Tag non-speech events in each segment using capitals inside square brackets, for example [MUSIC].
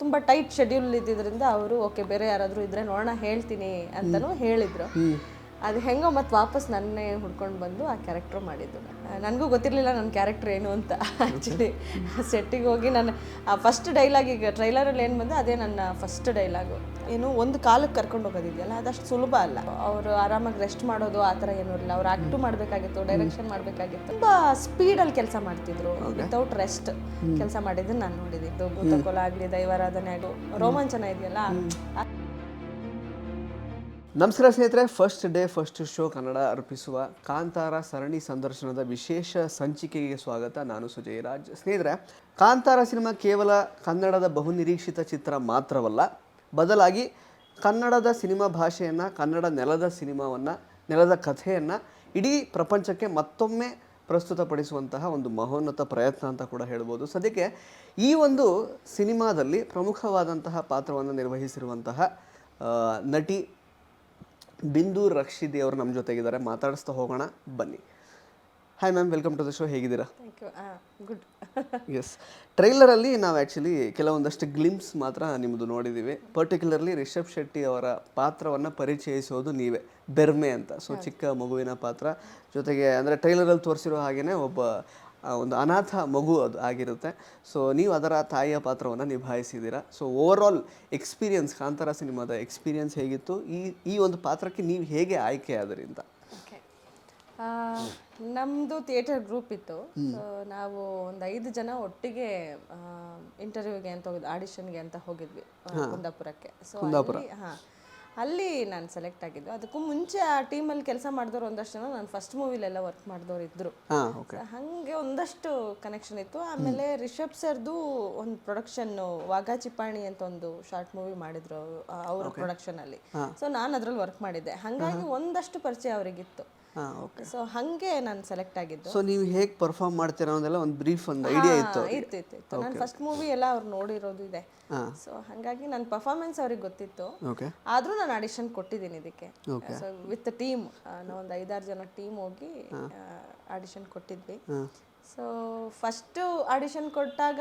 ತುಂಬ tight schedule ಇದ್ದಿದ್ರಿಂದ ಅವರು okay ಬೇರೆ ಯಾರಾದರೂ ಇದ್ರೆ ನೋಡೋಣ ಹೇಳ್ತೀನಿ ಅಂತಲೂ ಹೇಳಿದ್ರು. ಅದು ಹೆಂಗೋ ಮತ್ತೆ ವಾಪಸ್ ನನ್ನೇ ಹುಡ್ಕೊಂಡು ಬಂದು ಆ ಕ್ಯಾರೆಕ್ಟರ್ ಮಾಡಿದ್ದು. ನನಗೂ ಗೊತ್ತಿರಲಿಲ್ಲ ನನ್ನ ಕ್ಯಾರೆಕ್ಟರ್ ಏನು ಅಂತ ಆ್ಯಕ್ಚುಲಿ ಸೆಟ್ಟಿಗೆ ಹೋಗಿ ನಾನು ಆ ಫಸ್ಟ್ ಡೈಲಾಗ್ ಈಗ ಟ್ರೈಲರಲ್ಲಿ ಏನು ಬಂದು ಅದೇ ನನ್ನ ಫಸ್ಟ್ ಡೈಲಾಗು ಏನು ಒಂದು ಕಾಲಕ್ಕೆ ಕರ್ಕೊಂಡು ಹೋಗೋದಿದೆಯಲ್ಲ ಅದಷ್ಟು ಸುಲಭ ಅಲ್ಲ. ಅವರು ಆರಾಮಾಗಿ ರೆಸ್ಟ್ ಮಾಡೋದು ಆ ಥರ ಏನೂ ಇರಲಿಲ್ಲ ಅವ್ರು ಆ್ಯಕ್ಟು ಮಾಡಬೇಕಾಗಿತ್ತು ಡೈರೆಕ್ಷನ್ ಮಾಡಬೇಕಾಗಿತ್ತು. ತುಂಬ ಸ್ಪೀಡಲ್ಲಿ ಕೆಲಸ ಮಾಡ್ತಿದ್ರು. ವಿತೌಟ್ ರೆಸ್ಟ್ ಕೆಲಸ ಮಾಡಿದ್ದನ್ನು ನಾನು ನೋಡಿದ್ದು. ಭೂತಕೋಲ ಆಗಲಿ ದೈವಾರಾಧನೆ ಆಗು ರೋಮಾಂಚನ ಇದೆಯಲ್ಲ? ನಮಸ್ಕಾರ ಸ್ನೇಹಿತರೆ first day first show Kannada ಅರ್ಪಿಸುವ ಕಾಂತಾರ ಸರಣಿ ಸಂದರ್ಶನದ ವಿಶೇಷ ಸಂಚಿಕೆಗೆ ಸ್ವಾಗತ ನಾನು ಸುಜಯ್ ರಾಜ್. ಸ್ನೇಹಿತರೆ, ಕಾಂತಾರ ಸಿನಿಮಾ ಕೇವಲ ಕನ್ನಡದ ಬಹುನಿರೀಕ್ಷಿತ ಚಿತ್ರ ಮಾತ್ರವಲ್ಲ, ಬದಲಾಗಿ ಕನ್ನಡದ ಸಿನಿಮಾ ಭಾಷೆಯನ್ನು, ಕನ್ನಡ ನೆಲದ ಸಿನಿಮಾವನ್ನು, ನೆಲದ ಕಥೆಯನ್ನು ಇಡೀ ಪ್ರಪಂಚಕ್ಕೆ ಮತ್ತೊಮ್ಮೆ ಪ್ರಸ್ತುತಪಡಿಸುವಂತಹ ಒಂದು ಮಹೋನ್ನತ ಪ್ರಯತ್ನ ಅಂತ ಕೂಡ ಹೇಳ್ಬೋದು. ಸದ್ಯಕ್ಕೆ ಈ ಒಂದು ಸಿನಿಮಾದಲ್ಲಿ ಪ್ರಮುಖವಾದಂತಹ ಪಾತ್ರವನ್ನು ನಿರ್ವಹಿಸಿರುವಂತಹ ನಟಿ ಬಿಂದು ರಕ್ಷಿದಿ ಅವರು ನಮ್ಮ ಜೊತೆಗಿದ್ದಾರೆ. ಮಾತಾಡಿಸ್ತಾ ಹೋಗೋಣ. ಬನ್ನಿ. Hi ma'am welcome to the show ಹೇಗಿದ್ದೀರಾ? ಗುಡ್ ಎಸ್ ಟ್ರೈಲರಲ್ಲಿ ನಾವು ಆ್ಯಕ್ಚುಲಿ ಕೆಲವೊಂದಷ್ಟು ಗ್ಲಿಮ್ಸ್ ಮಾತ್ರ ನಿಮ್ಮದು ನೋಡಿದ್ದೀವಿ ಪರ್ಟಿಕ್ಯುಲರ್ಲಿ ರಿಷಬ್ ಶೆಟ್ಟಿ ಅವರ ಪಾತ್ರವನ್ನು ಪರಿಚಯಿಸೋದು ನೀವೇ. ಬೆರ್ಮೆ ಅಂತ. ಸೊ ಚಿಕ್ಕ ಮಗುವಿನ ಪಾತ್ರ. ಜೊತೆಗೆ ಅಂದರೆ ಟ್ರೈಲರಲ್ಲಿ ತೋರಿಸಿರೋ ಹಾಗೆಯೇ ಒಬ್ಬ ಒಂದು ಅನಾಥ ಮಗು ಅದು ಆಗಿರುತ್ತೆ. ಸೊ ನೀವು ಅದರ ತಾಯಿಯ ಪಾತ್ರವನ್ನು ನಿಭಾಯಿಸಿದ್ದೀರಾ. So over all experience Kantara ಸಿನಿಮಾದ ಎಕ್ಸ್ಪೀರಿಯನ್ಸ್ ಹೇಗಿತ್ತು? ಈ ಈ ಒಂದು ಪಾತ್ರಕ್ಕೆ ನೀವು ಹೇಗೆ ಆಯ್ಕೆ ಆದ್ರಿಂದ ನಮ್ಮದು ಥಿಯೇಟರ್ ಗ್ರೂಪ್ ಇತ್ತು. ಸೊ ನಾವು ಒಂದು ಐದು ಜನ ಒಟ್ಟಿಗೆ ಇಂಟರ್ವ್ಯೂಗೆ ಅಂತ ಹೋಗಿದ್ವಿ ಆಡಿಷನ್ಗೆ ಅಂತ ಹೋಗಿದ್ವಿ ಕುಂದಾಪುರಕ್ಕೆ. ಸೊ ಹಾಂ. ಅಲ್ಲಿ ನಾನು ಸೆಲೆಕ್ಟ್ ಆಗಿದ್ದು. ಅದಕ್ಕೂ ಮುಂಚೆ ಆ ಟೀಮಲ್ಲಿ ಕೆಲಸ ಮಾಡಿದವರು ಒಂದಷ್ಟು ಜನ ನಾನು ಫಸ್ಟ್ ಮೂವಿಲೆಲ್ಲ ವರ್ಕ್ ಮಾಡಿದವ್ರು ಇದ್ದರು ಹಾಗೆ ಒಂದಷ್ಟು ಕನೆಕ್ಷನ್ ಇತ್ತು. ಆಮೇಲೆ ರಿಷಬ್ ಸರ್ದು ಒಂದು ಪ್ರೊಡಕ್ಷನ್ ವಾಘಾ ಚಿಪ್ಪಾಣಿ ಅಂತ ಒಂದು ಶಾರ್ಟ್ ಮೂವಿ ಮಾಡಿದ್ರು ಅವರ ಅವ್ರ ಪ್ರೊಡಕ್ಷನ್ ಅಲ್ಲಿ. ಸೊ ನಾನು ಅದರಲ್ಲಿ ವರ್ಕ್ ಮಾಡಿದ್ದೆ. ಹಾಗಾಗಿ ಒಂದಷ್ಟು ಪರಿಚಯ ಅವರಿಗಿತ್ತು. ಹಾಂ ಓಕೆ ಸೊ ಹಂಗೆ ನಾನು ಸೆಲೆಕ್ಟ್ ಆಗಿದ್ದು. ಸೊ ನೀವು ಹೇಗೆ ಪರ್ಫಾರ್ಮ್ ಮಾಡ್ತೀರಾ ಅನ್ನೋದೆಲ್ಲ ಒಂದು ಬ್ರೀಫ್ ಒಂದು ಐಡಿಯಾ ಇತ್ತು. ಇತ್ತು ಇತ್ತು ಇತ್ತು. ನಾನು ಫಸ್ಟ್ ಮೂವಿ ಎಲ್ಲ ಅವ್ರು ನೋಡಿರೋದು ಇದೆ. ಸೊ ಹಾಗಾಗಿ ನನ್ನ ಪರ್ಫಾರ್ಮೆನ್ಸ್ ಅವ್ರಿಗೆ ಗೊತ್ತಿತ್ತು. ಓಕೆ ಆದ್ರೂ ನಾನು ಆಡಿಷನ್ ಕೊಟ್ಟಿದ್ದೀನಿ ಇದಕ್ಕೆ. ಸೊ ವಿತ್ ಟೀಮ್ ನಾವು ಒಂದು ಐದಾರು ಜನ ಟೀಮ್ ಹೋಗಿ ಆಡಿಷನ್ ಕೊಟ್ಟಿದ್ವಿ. ಸೊ ಫಸ್ಟ್ ಆಡಿಷನ್ ಕೊಟ್ಟಾಗ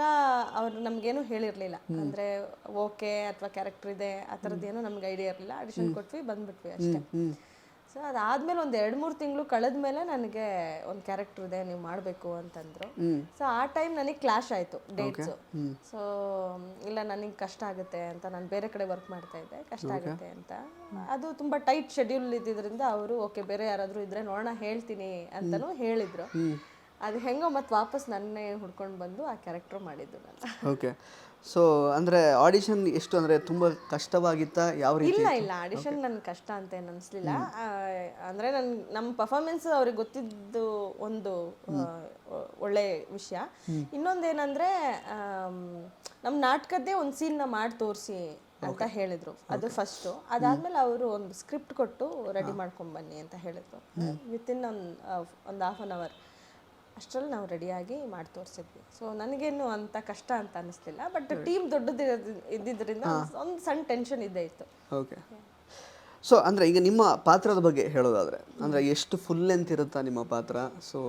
ಅವ್ರು ನಮಗೇನು ಹೇಳಿರಲಿಲ್ಲ. ಅಂದರೆ ಓಕೆ ಅಥವಾ ಕ್ಯಾರೆಕ್ಟರ್ ಇದೆ ಆ ಥರದ್ದೇನು ನಮ್ಗೆ ಐಡಿಯಾ ಇರಲಿಲ್ಲ. ಆಡಿಷನ್ ಕೊಟ್ವಿ ಬಂದ್ಬಿಟ್ವಿ ಅಷ್ಟೇ. ಸೊ ಅದಾದ್ಮೇಲೆ ಒಂದು ಎರಡು ಮೂರು ತಿಂಗಳು ಕಳೆದ್ಮೇಲೆ ನನಗೆ ಒಂದು ಕ್ಯಾರೆಕ್ಟರ್ ಇದೆ ನೀವು ಮಾಡಬೇಕು ಅಂತಂದ್ರು. ಸೊ ಆ ಟೈಮ್ ನನಗೆ ಕ್ಲಾಶ್ ಆಯಿತು ಡೇಟ್ಸ್ ಸೊ ಇಲ್ಲ ನನಗೆ ಕಷ್ಟ ಆಗುತ್ತೆ ಅಂತ ನಾನು ಬೇರೆ ಕಡೆ ವರ್ಕ್ ಮಾಡ್ತಾ ಇದ್ದೆ ಕಷ್ಟ ಆಗುತ್ತೆ ಅಂತ. ಅದು ತುಂಬ ಟೈಟ್ ಶೆಡ್ಯೂಲ್ ಇದ್ದಿದ್ರಿಂದ ಅವರು ಓಕೆ ಬೇರೆ ಯಾರಾದರೂ ಇದ್ರೆ ನೋಡೋಣ ಹೇಳ್ತೀನಿ ಅಂತಲೂ ಹೇಳಿದ್ರು. ಅದು ಹೆಂಗೋ ಮತ್ತೆ ವಾಪಸ್ ನನ್ನೇ ಹುಡ್ಕೊಂಡು ಬಂದು ಆ ಕ್ಯಾರೆಕ್ಟರ್ ಮಾಡಿದ್ದು ನಾನು. ಓಕೆ ಸೊ ಅಂದ್ರೆ ಆಡಿಷನ್ ಎಷ್ಟು ಅಂದ್ರೆ ತುಂಬಾ ಕಷ್ಟವಾಗಿತ್ತಾ? ಯಾವ ರೀತಿ ಇಲ್ಲ ಇಲ್ಲ ಆಡಿಷನ್ ನನ್ ಕಷ್ಟ ಅಂತ ಏನು ಅನಿಸ್ಲಿಲ್ಲ. ಅಂದ್ರೆ ನನ್ ನಮ್ ಪರ್ಫಾರ್ಮೆನ್ಸ್ ಅವ್ರಿಗೆ ಗೊತ್ತಿದ್ದು ಒಂದು ಒಳ್ಳೆ ವಿಷಯ. ಇನ್ನೊಂದೇನಂದ್ರೆ ನಮ್ಮ ನಾಟಕದ್ದೇ ಒಂದು ನ ಮಾಡಿ ತೋರಿಸಿ ಅಂತ ಹೇಳಿದ್ರು. ಅದು ಫಸ್ಟ್ ಅದಾದ್ಮೇಲೆ ಅವರು ಒಂದು ಸ್ಕ್ರಿಪ್ಟ್ ಕೊಟ್ಟು ರೆಡಿ ಮಾಡ್ಕೊಂಡ್ ಬನ್ನಿ ಅಂತ ಹೇಳಿದ್ರು. ವಿಥಿನ್ ಒಂದ್ ಒಂದ್ ಹಾಫ್ ಅನ್ ಅವರ್ ಅಷ್ಟರಲ್ಲಿ ನಾವು ರೆಡಿಯಾಗಿ ಮಾಡಿ ತೋರಿಸಿದ್ವಿ ಸೊ ನನಗೇನು ಅಂತ ಕಷ್ಟ ಅಂತ ಅನಿಸ್ಲಿಲ್ಲ ಬಟ್ ಟೀಮ್ ದೊಡ್ಡದು ಇದ್ದಿದ್ದರಿಂದ ಒಂದು ಸಣ್ಣ ಟೆನ್ಷನ್ ಇದ್ದೇ ಇತ್ತು. ಓಕೆ ಸೊ ಅಂದರೆ ಈಗ ನಿಮ್ಮ ಪಾತ್ರದ ಬಗ್ಗೆ ಹೇಳೋದಾದರೆ ಅಂದರೆ ಎಷ್ಟು ಫುಲ್ ಲೆಂತ್ ಇರುತ್ತಾ ನಿಮ್ಮ ಪಾತ್ರ? ಸೊ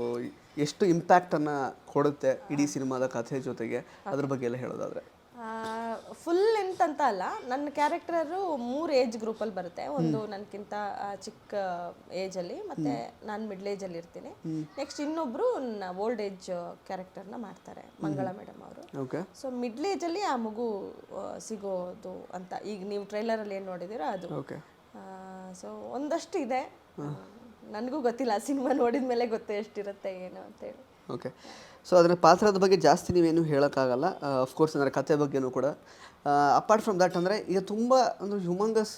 ಎಷ್ಟು ಇಂಪ್ಯಾಕ್ಟನ್ನು ಕೊಡುತ್ತೆ ಇಡೀ ಸಿನಿಮಾದ ಕಥೆ ಜೊತೆಗೆ? ಅದ್ರ ಬಗ್ಗೆ ಎಲ್ಲ ಹೇಳೋದಾದರೆ. ಫುಲ್ ಲೆಂತ್ ಅಂತ ಅಲ್ಲ. ನನ್ನ ಕ್ಯಾರೆಕ್ಟರು ಮೂರು ಏಜ್ ಗ್ರೂಪಲ್ಲಿ ಬರುತ್ತೆ. ಒಂದು ನನಗಿಂತ ಚಿಕ್ಕ ಏಜಲ್ಲಿ ಮತ್ತೆ ನಾನು ಮಿಡ್ಲ್ ಏಜಲ್ಲಿ ಇರ್ತೀನಿ. ನೆಕ್ಸ್ಟ್ ಇನ್ನೊಬ್ರು ಓಲ್ಡ್ ಏಜ್ ಕ್ಯಾರೆಕ್ಟರ್ನ ಮಾಡ್ತಾರೆ ಮಂಗಳ ಮೇಡಮ್ ಅವರು. ಓಕೆ ಸೊ ಮಿಡ್ಲ್ ಏಜಲ್ಲಿ ಆ ಮಗು ಸಿಗೋದು ಅಂತ. ಈಗ ನೀವು ಟ್ರೈಲರಲ್ಲಿ ಏನು ನೋಡಿದಿರೋ ಅದು. ಓಕೆ ಸೊ ಒಂದಷ್ಟು ಇದೆ. ನನಗೂ ಗೊತ್ತಿಲ್ಲ ಸಿನಿಮಾ ನೋಡಿದ ಮೇಲೆ ಗೊತ್ತೇ ಎಷ್ಟಿರುತ್ತೆ ಏನು ಅಂತೇಳಿ ಓಕೆ ಸೊ ಅದರ ಪಾತ್ರದ ಬಗ್ಗೆ ಜಾಸ್ತಿ ನೀವೇನು ಹೇಳೋಕ್ಕಾಗಲ್ಲ. ಅಫ್ಕೋರ್ಸ್ ಅಂದರೆ ಕತೆ ಬಗ್ಗೆನೂ ಕೂಡ. ಅಪಾರ್ಟ್ ಫ್ರಮ್ ದಟ್ ಅಂದರೆ ಈಗ ತುಂಬ ಒಂದು ಹ್ಯೂಮಂಗಸ್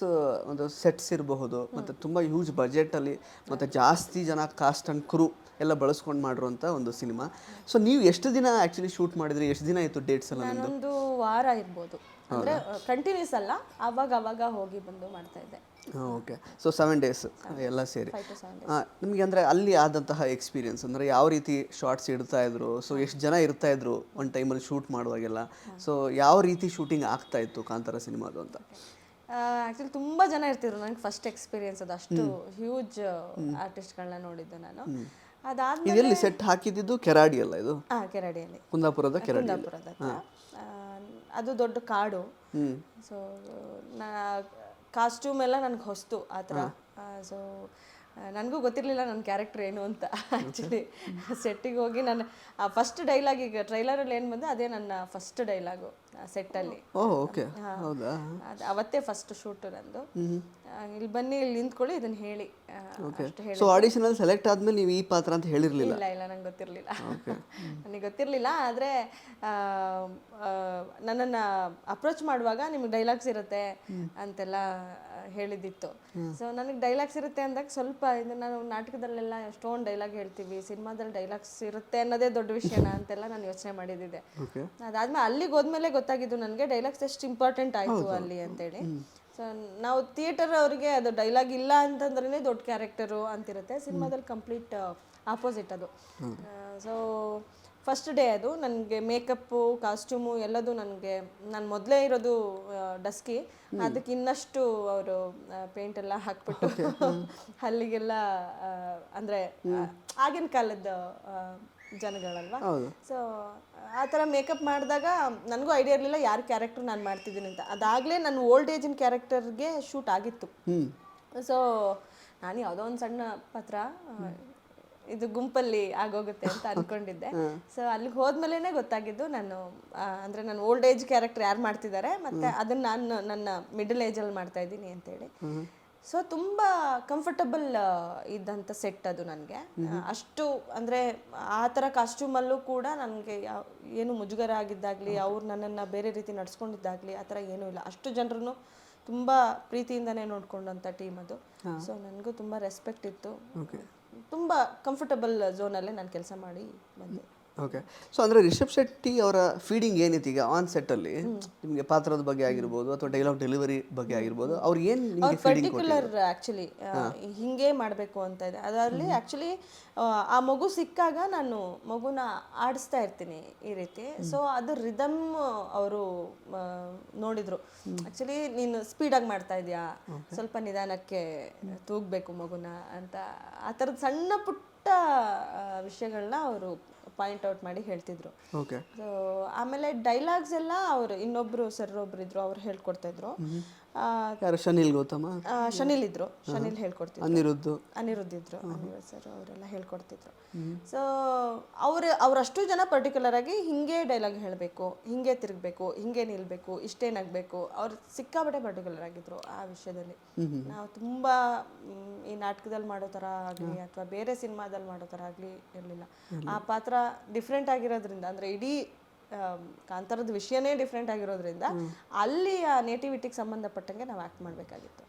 ಒಂದು ಸೆಟ್ಸ್ ಇರಬಹುದು ಮತ್ತು ತುಂಬ ಹ್ಯೂಜ್ ಬಜೆಟಲ್ಲಿ ಮತ್ತು ಜಾಸ್ತಿ ಜನ ಕಾಸ್ಟ್ ಆ್ಯಂಡ್ ಕ್ರೂ ಎಲ್ಲ ಬಳಸ್ಕೊಂಡು ಮಾಡಿರುವಂಥ ಒಂದು ಸಿನಿಮಾ. ಸೊ ನೀವು ಎಷ್ಟು ದಿನ ಆ್ಯಕ್ಚುಲಿ ಶೂಟ್ ಮಾಡಿದ್ರಿ? ಎಷ್ಟು ದಿನ ಆಯಿತು ಡೇಟ್ಸ್ ಎಲ್ಲ ಒಂದು ನಾನೊಂದು ವಾರ ಇರ್ಬೋದು. ಅಂದರೆ ಕಂಟಿನ್ಯೂಸ್ ಅಲ್ಲ. ಅವಾಗ ಅವಾಗ ಹೋಗಿ ಬಂದು ಮಾಡ್ತಾ ಇದ್ದೆ. ಓಕೆ ಸೊ ಸೆವೆನ್ ಡೇಸ್ ಎಲ್ಲ ಸೇರಿ. ನಿಮಗೆ ಅಂದರೆ ಅಲ್ಲಿ ಆದಂತಹ ಎಕ್ಸ್ಪೀರಿಯನ್ಸ್ ಅಂದರೆ ಯಾವ ರೀತಿ ಶಾರ್ಟ್ಸ್ ಇಡ್ತಾ ಇದ್ರು? ಸೊ ಎಷ್ಟು ಜನ ಇರ್ತಾ ಇದ್ರು ಒಂದು ಟೈಮಲ್ಲಿ ಶೂಟ್ ಮಾಡುವಾಗೆಲ್ಲ? ಸೊ ಯಾವ ರೀತಿ ಶೂಟಿಂಗ್ ಆಗ್ತಾ ಇತ್ತು ಕಾಂತಾರ ಸಿನಿಮಾದು ಅಂತ? ಆ್ಯಕ್ಚುಲಿ ತುಂಬ ಜನ ಇರ್ತಿದ್ರು ನನಗೆ ಫಸ್ಟ್ ಎಕ್ಸ್ಪೀರಿಯನ್ಸ್ ಅದು. ಅಷ್ಟು ಹ್ಯೂಜ್ ಆರ್ಟಿಸ್ಟ್ಗಳನ್ನ ನೋಡಿದ್ದು ನಾನು. ಅದಾದ್ಮೇಲೆ ಇದೆಲ್ಲಿ ಸೆಟ್ ಹಾಕಿದ್ದು? ಕೆರಾಡಿ ಅಲ್ಲ ಇದು? ಹಾಂ ಕೆರಾಡಿಯಲ್ಲಿ. ಕುಂದಾಪುರದ ಕೆರಾಡಿ ಕುಂದಾಪುರದ ಅದು ದೊಡ್ಡ ಕಾಡು. ಸೊ ನಾ ಕಾಸ್ಟ್ಯೂಮ್ ಎಲ್ಲ ನನಗೆ ಹೊಸ್ತು ಆ ಥರ. ಸೊ ನನಗೂ ಗೊತ್ತಿರಲಿಲ್ಲ ನನ್ನ ಕ್ಯಾರೆಕ್ಟರ್ ಏನು ಅಂತ ಆ್ಯಕ್ಚುಲಿ ಸೆಟ್ಟಿಗೆ ಹೋಗಿ ನಾನು ಫಸ್ಟ್ ಡೈಲಾಗ್ ಈಗ ಟ್ರೈಲರಲ್ಲಿ ಏನು ಬಂದು ಅದೇ ನನ್ನ ಫಸ್ಟ್ ಡೈಲಾಗು ಸೆಟ್ಟಲ್ಲಿ. ಓಕೆ. ಹೌದಾ? ಅದು ಅವತ್ತೇ ಫಸ್ಟ್ ಶೂಟ್ ನಂದು. ಇಲ್ಲಿ ಬನ್ನಿ ಇಲ್ಲಿ ನಿಂತ್ಕೊಳ್ಳಿ ಇದನ್ನ ಹೇಳಿ. ಅಷ್ಟು ಹೇಳಿ ಸೊ ಆಡಿಷನಲ್ಲಿ ಸೆಲೆಕ್ಟ್ ಆದ್ಮೇಲೆ ನೀವು ಈ ಪಾತ್ರ ಅಂತ ಹೇಳಿರ್ಲಿಲ್ಲ? ಇಲ್ಲ ಇಲ್ಲ ನಂಗೆ ಗೊತ್ತಿರಲಿಲ್ಲ. [LAUGHS] ನನಗೆ ಗೊತ್ತಿರಲಿಲ್ಲ ಆದರೆ ನನ್ನನ್ನು ಅಪ್ರೋಚ್ ಮಾಡುವಾಗ ನಿಮ್ಗೆ ಡೈಲಾಗ್ಸ್ ಇರುತ್ತೆ ಅಂತೆಲ್ಲ ಹೇಳಿದ್ದಿತ್ತು. ಸೊ ನನಗೆ ಡೈಲಾಗ್ಸ್ ಇರುತ್ತೆ ಅಂದಾಗ ಸ್ವಲ್ಪ ಇದು ನಾನು ನಾಟಕದಲ್ಲೆಲ್ಲ ಎಷ್ಟೊಂದು ಡೈಲಾಗ್ ಹೇಳ್ತೀವಿ ಸಿನಿಮಾದಲ್ಲಿ ಡೈಲಾಗ್ಸ್ ಇರುತ್ತೆ ಅನ್ನೋದೇ ದೊಡ್ಡ ವಿಷಯನ ಅಂತೆಲ್ಲ ನಾನು ಯೋಚನೆ ಮಾಡಿದ್ದೆ ಅದಾದ್ಮೇಲೆ ಅಲ್ಲಿಗೆ ಹೋದ್ಮೇಲೆ ಗೊತ್ತಾಗಿದ್ದು ನನಗೆ ಡೈಲಾಗ್ಸ್ ಎಷ್ಟು ಇಂಪಾರ್ಟೆಂಟ್ ಆಯಿತು ಅಲ್ಲಿ ಅಂತೇಳಿ. ಸೊ ನಾವು ಥಿಯೇಟರ್ ಅವರಿಗೆ ಅದು ಡೈಲಾಗ್ ಇಲ್ಲ ಅಂತಂದ್ರೆ ದೊಡ್ಡ ಕ್ಯಾರೆಕ್ಟರು ಅಂತಿರುತ್ತೆ. ಸಿನಿಮಾದಲ್ಲಿ ಕಂಪ್ಲೀಟ್ ಆಪೋಸಿಟ್ ಅದು. ಸೊ ಫಸ್ಟ್ ಡೇ ಅದು ನನಗೆ ಮೇಕಪ್ಪು ಕಾಸ್ಟ್ಯೂಮು ಎಲ್ಲದು ನನಗೆ ನಾನು ಮೊದಲೇ ಇರೋದು ಡಸ್ಕಿ ಅದಕ್ಕೆ ಇನ್ನಷ್ಟು ಅವರು ಪೇಂಟ್ ಎಲ್ಲ ಹಾಕ್ಬಿಟ್ಟು [LAUGHS] ಅಲ್ಲಿಗೆಲ್ಲ ಅಂದರೆ ಆಗಿನ ಕಾಲದ ಜನಗಳಲ್ವಾ? ಸೊ ಆ ಥರ ಮೇಕಪ್ ಮಾಡಿದಾಗ ನನಗೂ ಐಡಿಯಾ ಇರಲಿಲ್ಲ ಯಾರ ಕ್ಯಾರೆಕ್ಟರ್ ನಾನು ಮಾಡ್ತಿದ್ದೀನಿ ಅಂತ. ಅದಾಗಲೇ ನನ್ನ ಓಲ್ಡ್ ಏಜಿನ ಕ್ಯಾರೆಕ್ಟರ್ಗೆ ಶೂಟ್ ಆಗಿತ್ತು. ಸೊ ನಾನು ಯಾವುದೋ ಒಂದು ಸಣ್ಣ ಪತ್ರ ಇದು ಗುಂಪಲ್ಲಿ ಆಗೋಗುತ್ತೆ ಅಂತ ಅನ್ಕೊಂಡಿದ್ದೆ. [LAUGHS] ಸೊ ಅಲ್ಲಿಗೆ ಹೋದ್ಮೇಲೆ ಗೊತ್ತಾಗಿದ್ದು ನಾನು ಅಂದ್ರೆ ನಾನು ಓಲ್ಡ್ ಏಜ್ ಕ್ಯಾರೆಕ್ಟರ್ ಯಾರು ಮಾಡ್ತಿದ್ದಾರೆ ಮತ್ತೆ ಅದನ್ನ ನಾನು ನನ್ನ ಮಿಡಲ್ ಏಜಲ್ಲಿ ಮಾಡ್ತಾ ಇದ್ದೀನಿ ಅಂತೇಳಿ. ಸೊ ತುಂಬ ಕಂಫರ್ಟಬಲ್ ಇದ್ದಂಥ ಸೆಟ್ ಅದು ನನಗೆ. ಅಷ್ಟು ಅಂದರೆ ಆ ಥರ ಕಾಸ್ಟ್ಯೂಮಲ್ಲೂ ಕೂಡ ನನಗೆ ಯಾವ ಏನು ಮುಜುಗರ ಆಗಿದ್ದಾಗಲಿ ಅವ್ರು ನನ್ನನ್ನು ಬೇರೆ ರೀತಿ ನಡ್ಸ್ಕೊಂಡಿದ್ದಾಗಲಿ ಆ ಥರ ಏನೂ ಇಲ್ಲ. ಅಷ್ಟು ಜನರನ್ನು ತುಂಬ ಪ್ರೀತಿಯಿಂದನೇ ನೋಡ್ಕೊಂಡಂಥ ಟೀಮ್ ಅದು. ಸೊ ನನಗೂ ತುಂಬ ರೆಸ್ಪೆಕ್ಟ್ ಇತ್ತು. ತುಂಬ ಕಂಫರ್ಟಬಲ್ ಝೋನಲ್ಲೇ ನಾನು ಕೆಲಸ ಮಾಡಿ ಬಂದೆ. ಓಕೆ ಸೊ ಅಂದ್ರೆ ರಿಷಬ್ ಶೆಟ್ಟಿ ಅವರ ಫೀಡಿಂಗ್ ಏನಿತ್ತು ಈಗ ಆನ್ ಸೆಟ್ಟಲ್ಲಿ ನಿಮಗೆ ಪಾತ್ರದ ಬಗ್ಗೆ ಆಗಿರ್ಬೋದು ಅಥವಾ ಡೈಲಾಗ್ ಡೆಲಿವರಿ ಬಗ್ಗೆ ಆಗಿರ್ಬೋದು ಅವ್ರು ಏನು ನಿಮಗೆ ಫೀಡಿಂಗ್ ಪರ್ಟಿಕ್ಯುಲರ್ ಆ್ಯಕ್ಚುಲಿ ಹಿಂಗೆ ಮಾಡಬೇಕು ಅಂತ ಇದೆ. ಅದರಲ್ಲಿ ಆ್ಯಕ್ಚುಲಿ ಆ ಮಗು ಸಿಕ್ಕಾಗ ನಾನು ಮಗುನ ಆಡಿಸ್ತಾ ಇರ್ತೀನಿ ಈ ರೀತಿ. ಸೊ ಅದು ರಿದಮ್ ಅವರು ನೋಡಿದ್ರು. ಆ್ಯಕ್ಚುಲಿ ನೀನು ಸ್ಪೀಡಾಗಿ ಮಾಡ್ತಾ ಇದೆಯಾ? ಸ್ವಲ್ಪ ನಿಧಾನಕ್ಕೆ ತೂಗಬೇಕು ಮಗುನ ಅಂತ. ಆ ಥರದ ಸಣ್ಣ ಪುಟ್ಟ ವಿಷಯಗಳನ್ನ ಅವರು ಪಾಯಿಂಟ್ ಔಟ್ ಮಾಡಿ ಹೇಳ್ತಿದ್ರು. ಓಕೆ ಸೊ ಆಮೇಲೆ ಡೈಲಾಗ್ಸ್ ಎಲ್ಲ ಅವರು ಇನ್ನೊಬ್ರು ಸರ್ ಒಬ್ರು ಇದ್ರು ಅವ್ರು ಹೇಳ್ಕೊಡ್ತಾ ಇದ್ರು. ಆ, ಯಾರು? ಶನಿಲ್ ಗೌತಮ ಆ, ಶನಿಲ್ ಇದ್ರು. ಶನಿಲ್ ಹೇಳ್ಕೊಡ್ತಿದ್ರು. ಅನಿರುದ್ಧ್. ಅನಿರುದ್ಧ ಇದ್ರು. ಅನಿರುದ್ಧ ಸರ್ ಅವರೆಲ್ಲ ಹೇಳ್ಕೊಡ್ತಿದ್ರು. ಸೊ ಅವ್ರು ಅವರಷ್ಟು ಜನ ಪರ್ಟಿಕ್ಯುಲರ್ ಆಗಿ ಹಿಂಗೆ ಡೈಲಾಗ್ ಹೇಳಬೇಕು ಹಿಂಗೆ ತಿರುಗಬೇಕು ಹಿಂಗೆ ನಿಲ್ಬೇಕು ಇಷ್ಟೇನಾಗಬೇಕು ಅವ್ರು ಸಿಕ್ಕಾಪಟ್ಟೆ ಪರ್ಟಿಕ್ಯುಲರ್ ಆಗಿದ್ರು ಆ ವಿಷಯದಲ್ಲಿ. ನಾವು ತುಂಬಾ ಮ್, ಈ ನಾಟಕದಲ್ಲಿ ಮಾಡೋ ಥರ ಆಗಲಿ ಅಥವಾ ಬೇರೆ ಸಿನಿಮಾದಲ್ಲಿ ಮಾಡೋ ಥರ ಆಗಲಿ ಇರಲಿಲ್ಲ. ಆ ಪಾತ್ರ ಡಿಫ್ರೆಂಟ್ ಆಗಿರೋದ್ರಿಂದ ಅಂದ್ರೆ ಇಡೀ ಕಾಂತಾರದ ವಿಷಯನೇ ಡಿಫ್ರೆಂಟ್ ಆಗಿರೋದ್ರಿಂದ ಅಲ್ಲಿ ಆ ನೇಟಿವಿಟಿಗೆ ಸಂಬಂಧಪಟ್ಟಂಗೆ ನಾವು ಆ್ಯಕ್ಟ್ ಮಾಡಬೇಕಾಗಿತ್ತು.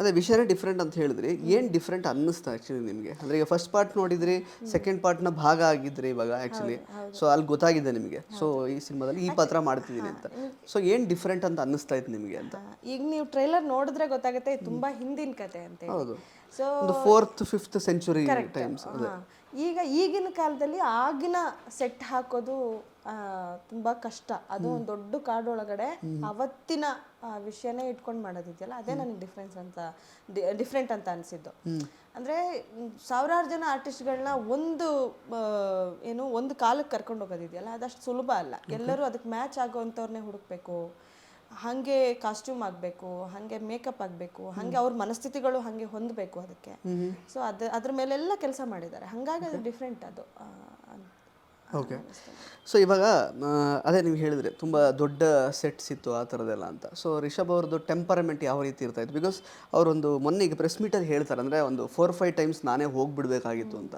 ಅದೇ ವಿಷಯನೇ ಡಿಫ್ರೆಂಟ್ ಅಂತ ಹೇಳಿದ್ರಿ. ಏನ್ ಡಿಫ್ರೆಂಟ್ ಅನ್ನಿಸ್ತಾ ಆ್ಯಕ್ಚುಲಿ ನಿಮಗೆ? ಅಂದ್ರೆ ಈಗ ಫಸ್ಟ್ ಪಾರ್ಟ್ ನೋಡಿದ್ರಿ ಸೆಕೆಂಡ್ ಪಾರ್ಟ್ನ ಭಾಗ ಆಗಿದ್ರಿ ಇವಾಗ ಆ್ಯಕ್ಚುಲಿ ಸೊ ಅಲ್ಲಿ ಗೊತ್ತಾಗಿದೆ ನಿಮಗೆ. ಸೊ ಈ ಸಿನಿಮಾದಲ್ಲಿ ಈ ಪಾತ್ರ ಮಾಡ್ತಿದ್ದೀನಿ ಅಂತ. ಸೊ ಏನ್ ಡಿಫ್ರೆಂಟ್ ಅಂತ ಅನ್ನಿಸ್ತಾ ಇತ್ತು ನಿಮಗೆ ಅಂತ? ಈಗ ನೀವು ಟ್ರೈಲರ್ ನೋಡಿದ್ರೆ ಗೊತ್ತಾಗುತ್ತೆ ತುಂಬ ಹಿಂದಿನ ಕತೆ ಅಂತ ಹೌದು. ಸೊ ಒಂದು ಫೋರ್ತ್ ಫಿಫ್ತ್ ಸೆಂಚುರಿ ಟೈಮ್ಸ್ ಈಗ ಈಗಿನ ಕಾಲದಲ್ಲಿ ಆಗಿನ ಸೆಟ್ ಹಾಕೋದು ತುಂಬಾ ಕಷ್ಟ. ಅದು ಒಂದು ದೊಡ್ಡ ಕಾಡೊಳಗಡೆ ಅವತ್ತಿನ ಆ, ವಿಷಯನೇ ಇಟ್ಕೊಂಡು ಮಾಡೋದಿದೆಯಲ್ಲ ಅದೇ ನನಗೆ ಡಿಫ್ರೆನ್ಸ್ ಅಂತ ಡಿಫ್ರೆಂಟ್ ಅಂತ ಅನಿಸಿದ್ದು. ಅಂದ್ರೆ ಸಾವಿರಾರು ಜನ ಆರ್ಟಿಸ್ಟ್ಗಳನ್ನ ಒಂದು ಏನು ಒಂದು ಕಾಲಕ್ಕೆ ಕರ್ಕೊಂಡು ಹೋಗೋದಿದೆಯಲ್ಲ ಅದಷ್ಟು ಸುಲಭ ಅಲ್ಲ. ಎಲ್ಲರೂ ಅದಕ್ಕೆ ಮ್ಯಾಚ್ ಆಗೋವಂಥವ್ರನ್ನೇ ಹುಡುಕ್ಬೇಕು. ಹಾಗೆ ಕಾಸ್ಟ್ಯೂಮ್ ಆಗಬೇಕು ಹಾಗೆ ಮೇಕಪ್ ಆಗಬೇಕು ಹಾಗೆ ಅವ್ರ ಮನಸ್ಥಿತಿಗಳು ಹಾಗೆ ಹೊಂದಬೇಕು ಅದಕ್ಕೆ. ಸೊ ಅದ ಅದ್ರ ಮೇಲೆಲ್ಲ ಕೆಲಸ ಮಾಡಿದ್ದಾರೆ. ಹಾಗಾಗಿ ಅದು ಡಿಫ್ರೆಂಟ್ ಅದು. ಓಕೆ ಸೊ ಇವಾಗ ಅದೇ ನೀವು ಹೇಳಿದ್ರೆ ತುಂಬ ದೊಡ್ಡ ಸೆಟ್ಸ್ ಇತ್ತು ಆ ಥರದ್ದೆಲ್ಲ ಅಂತ. ಸೊ ರಿಷಬ್ ಅವ್ರದ್ದು ಟೆಂಪರಮೆಂಟ್ ಯಾವ ರೀತಿ ಇರ್ತಾ ಇತ್ತು? ಬಿಕಾಸ್ ಅವರೊಂದು ಮೊನ್ನೆ ಈಗ ಪ್ರೆಸ್ ಮೀಟಲ್ಲಿ ಹೇಳ್ತಾರೆ ಅಂದರೆ ಒಂದು ಫೋರ್ ಫೈವ್ ಟೈಮ್ಸ್ ನಾನೇ ಹೋಗಿಬಿಡ್ಬೇಕಾಗಿತ್ತು ಅಂತ.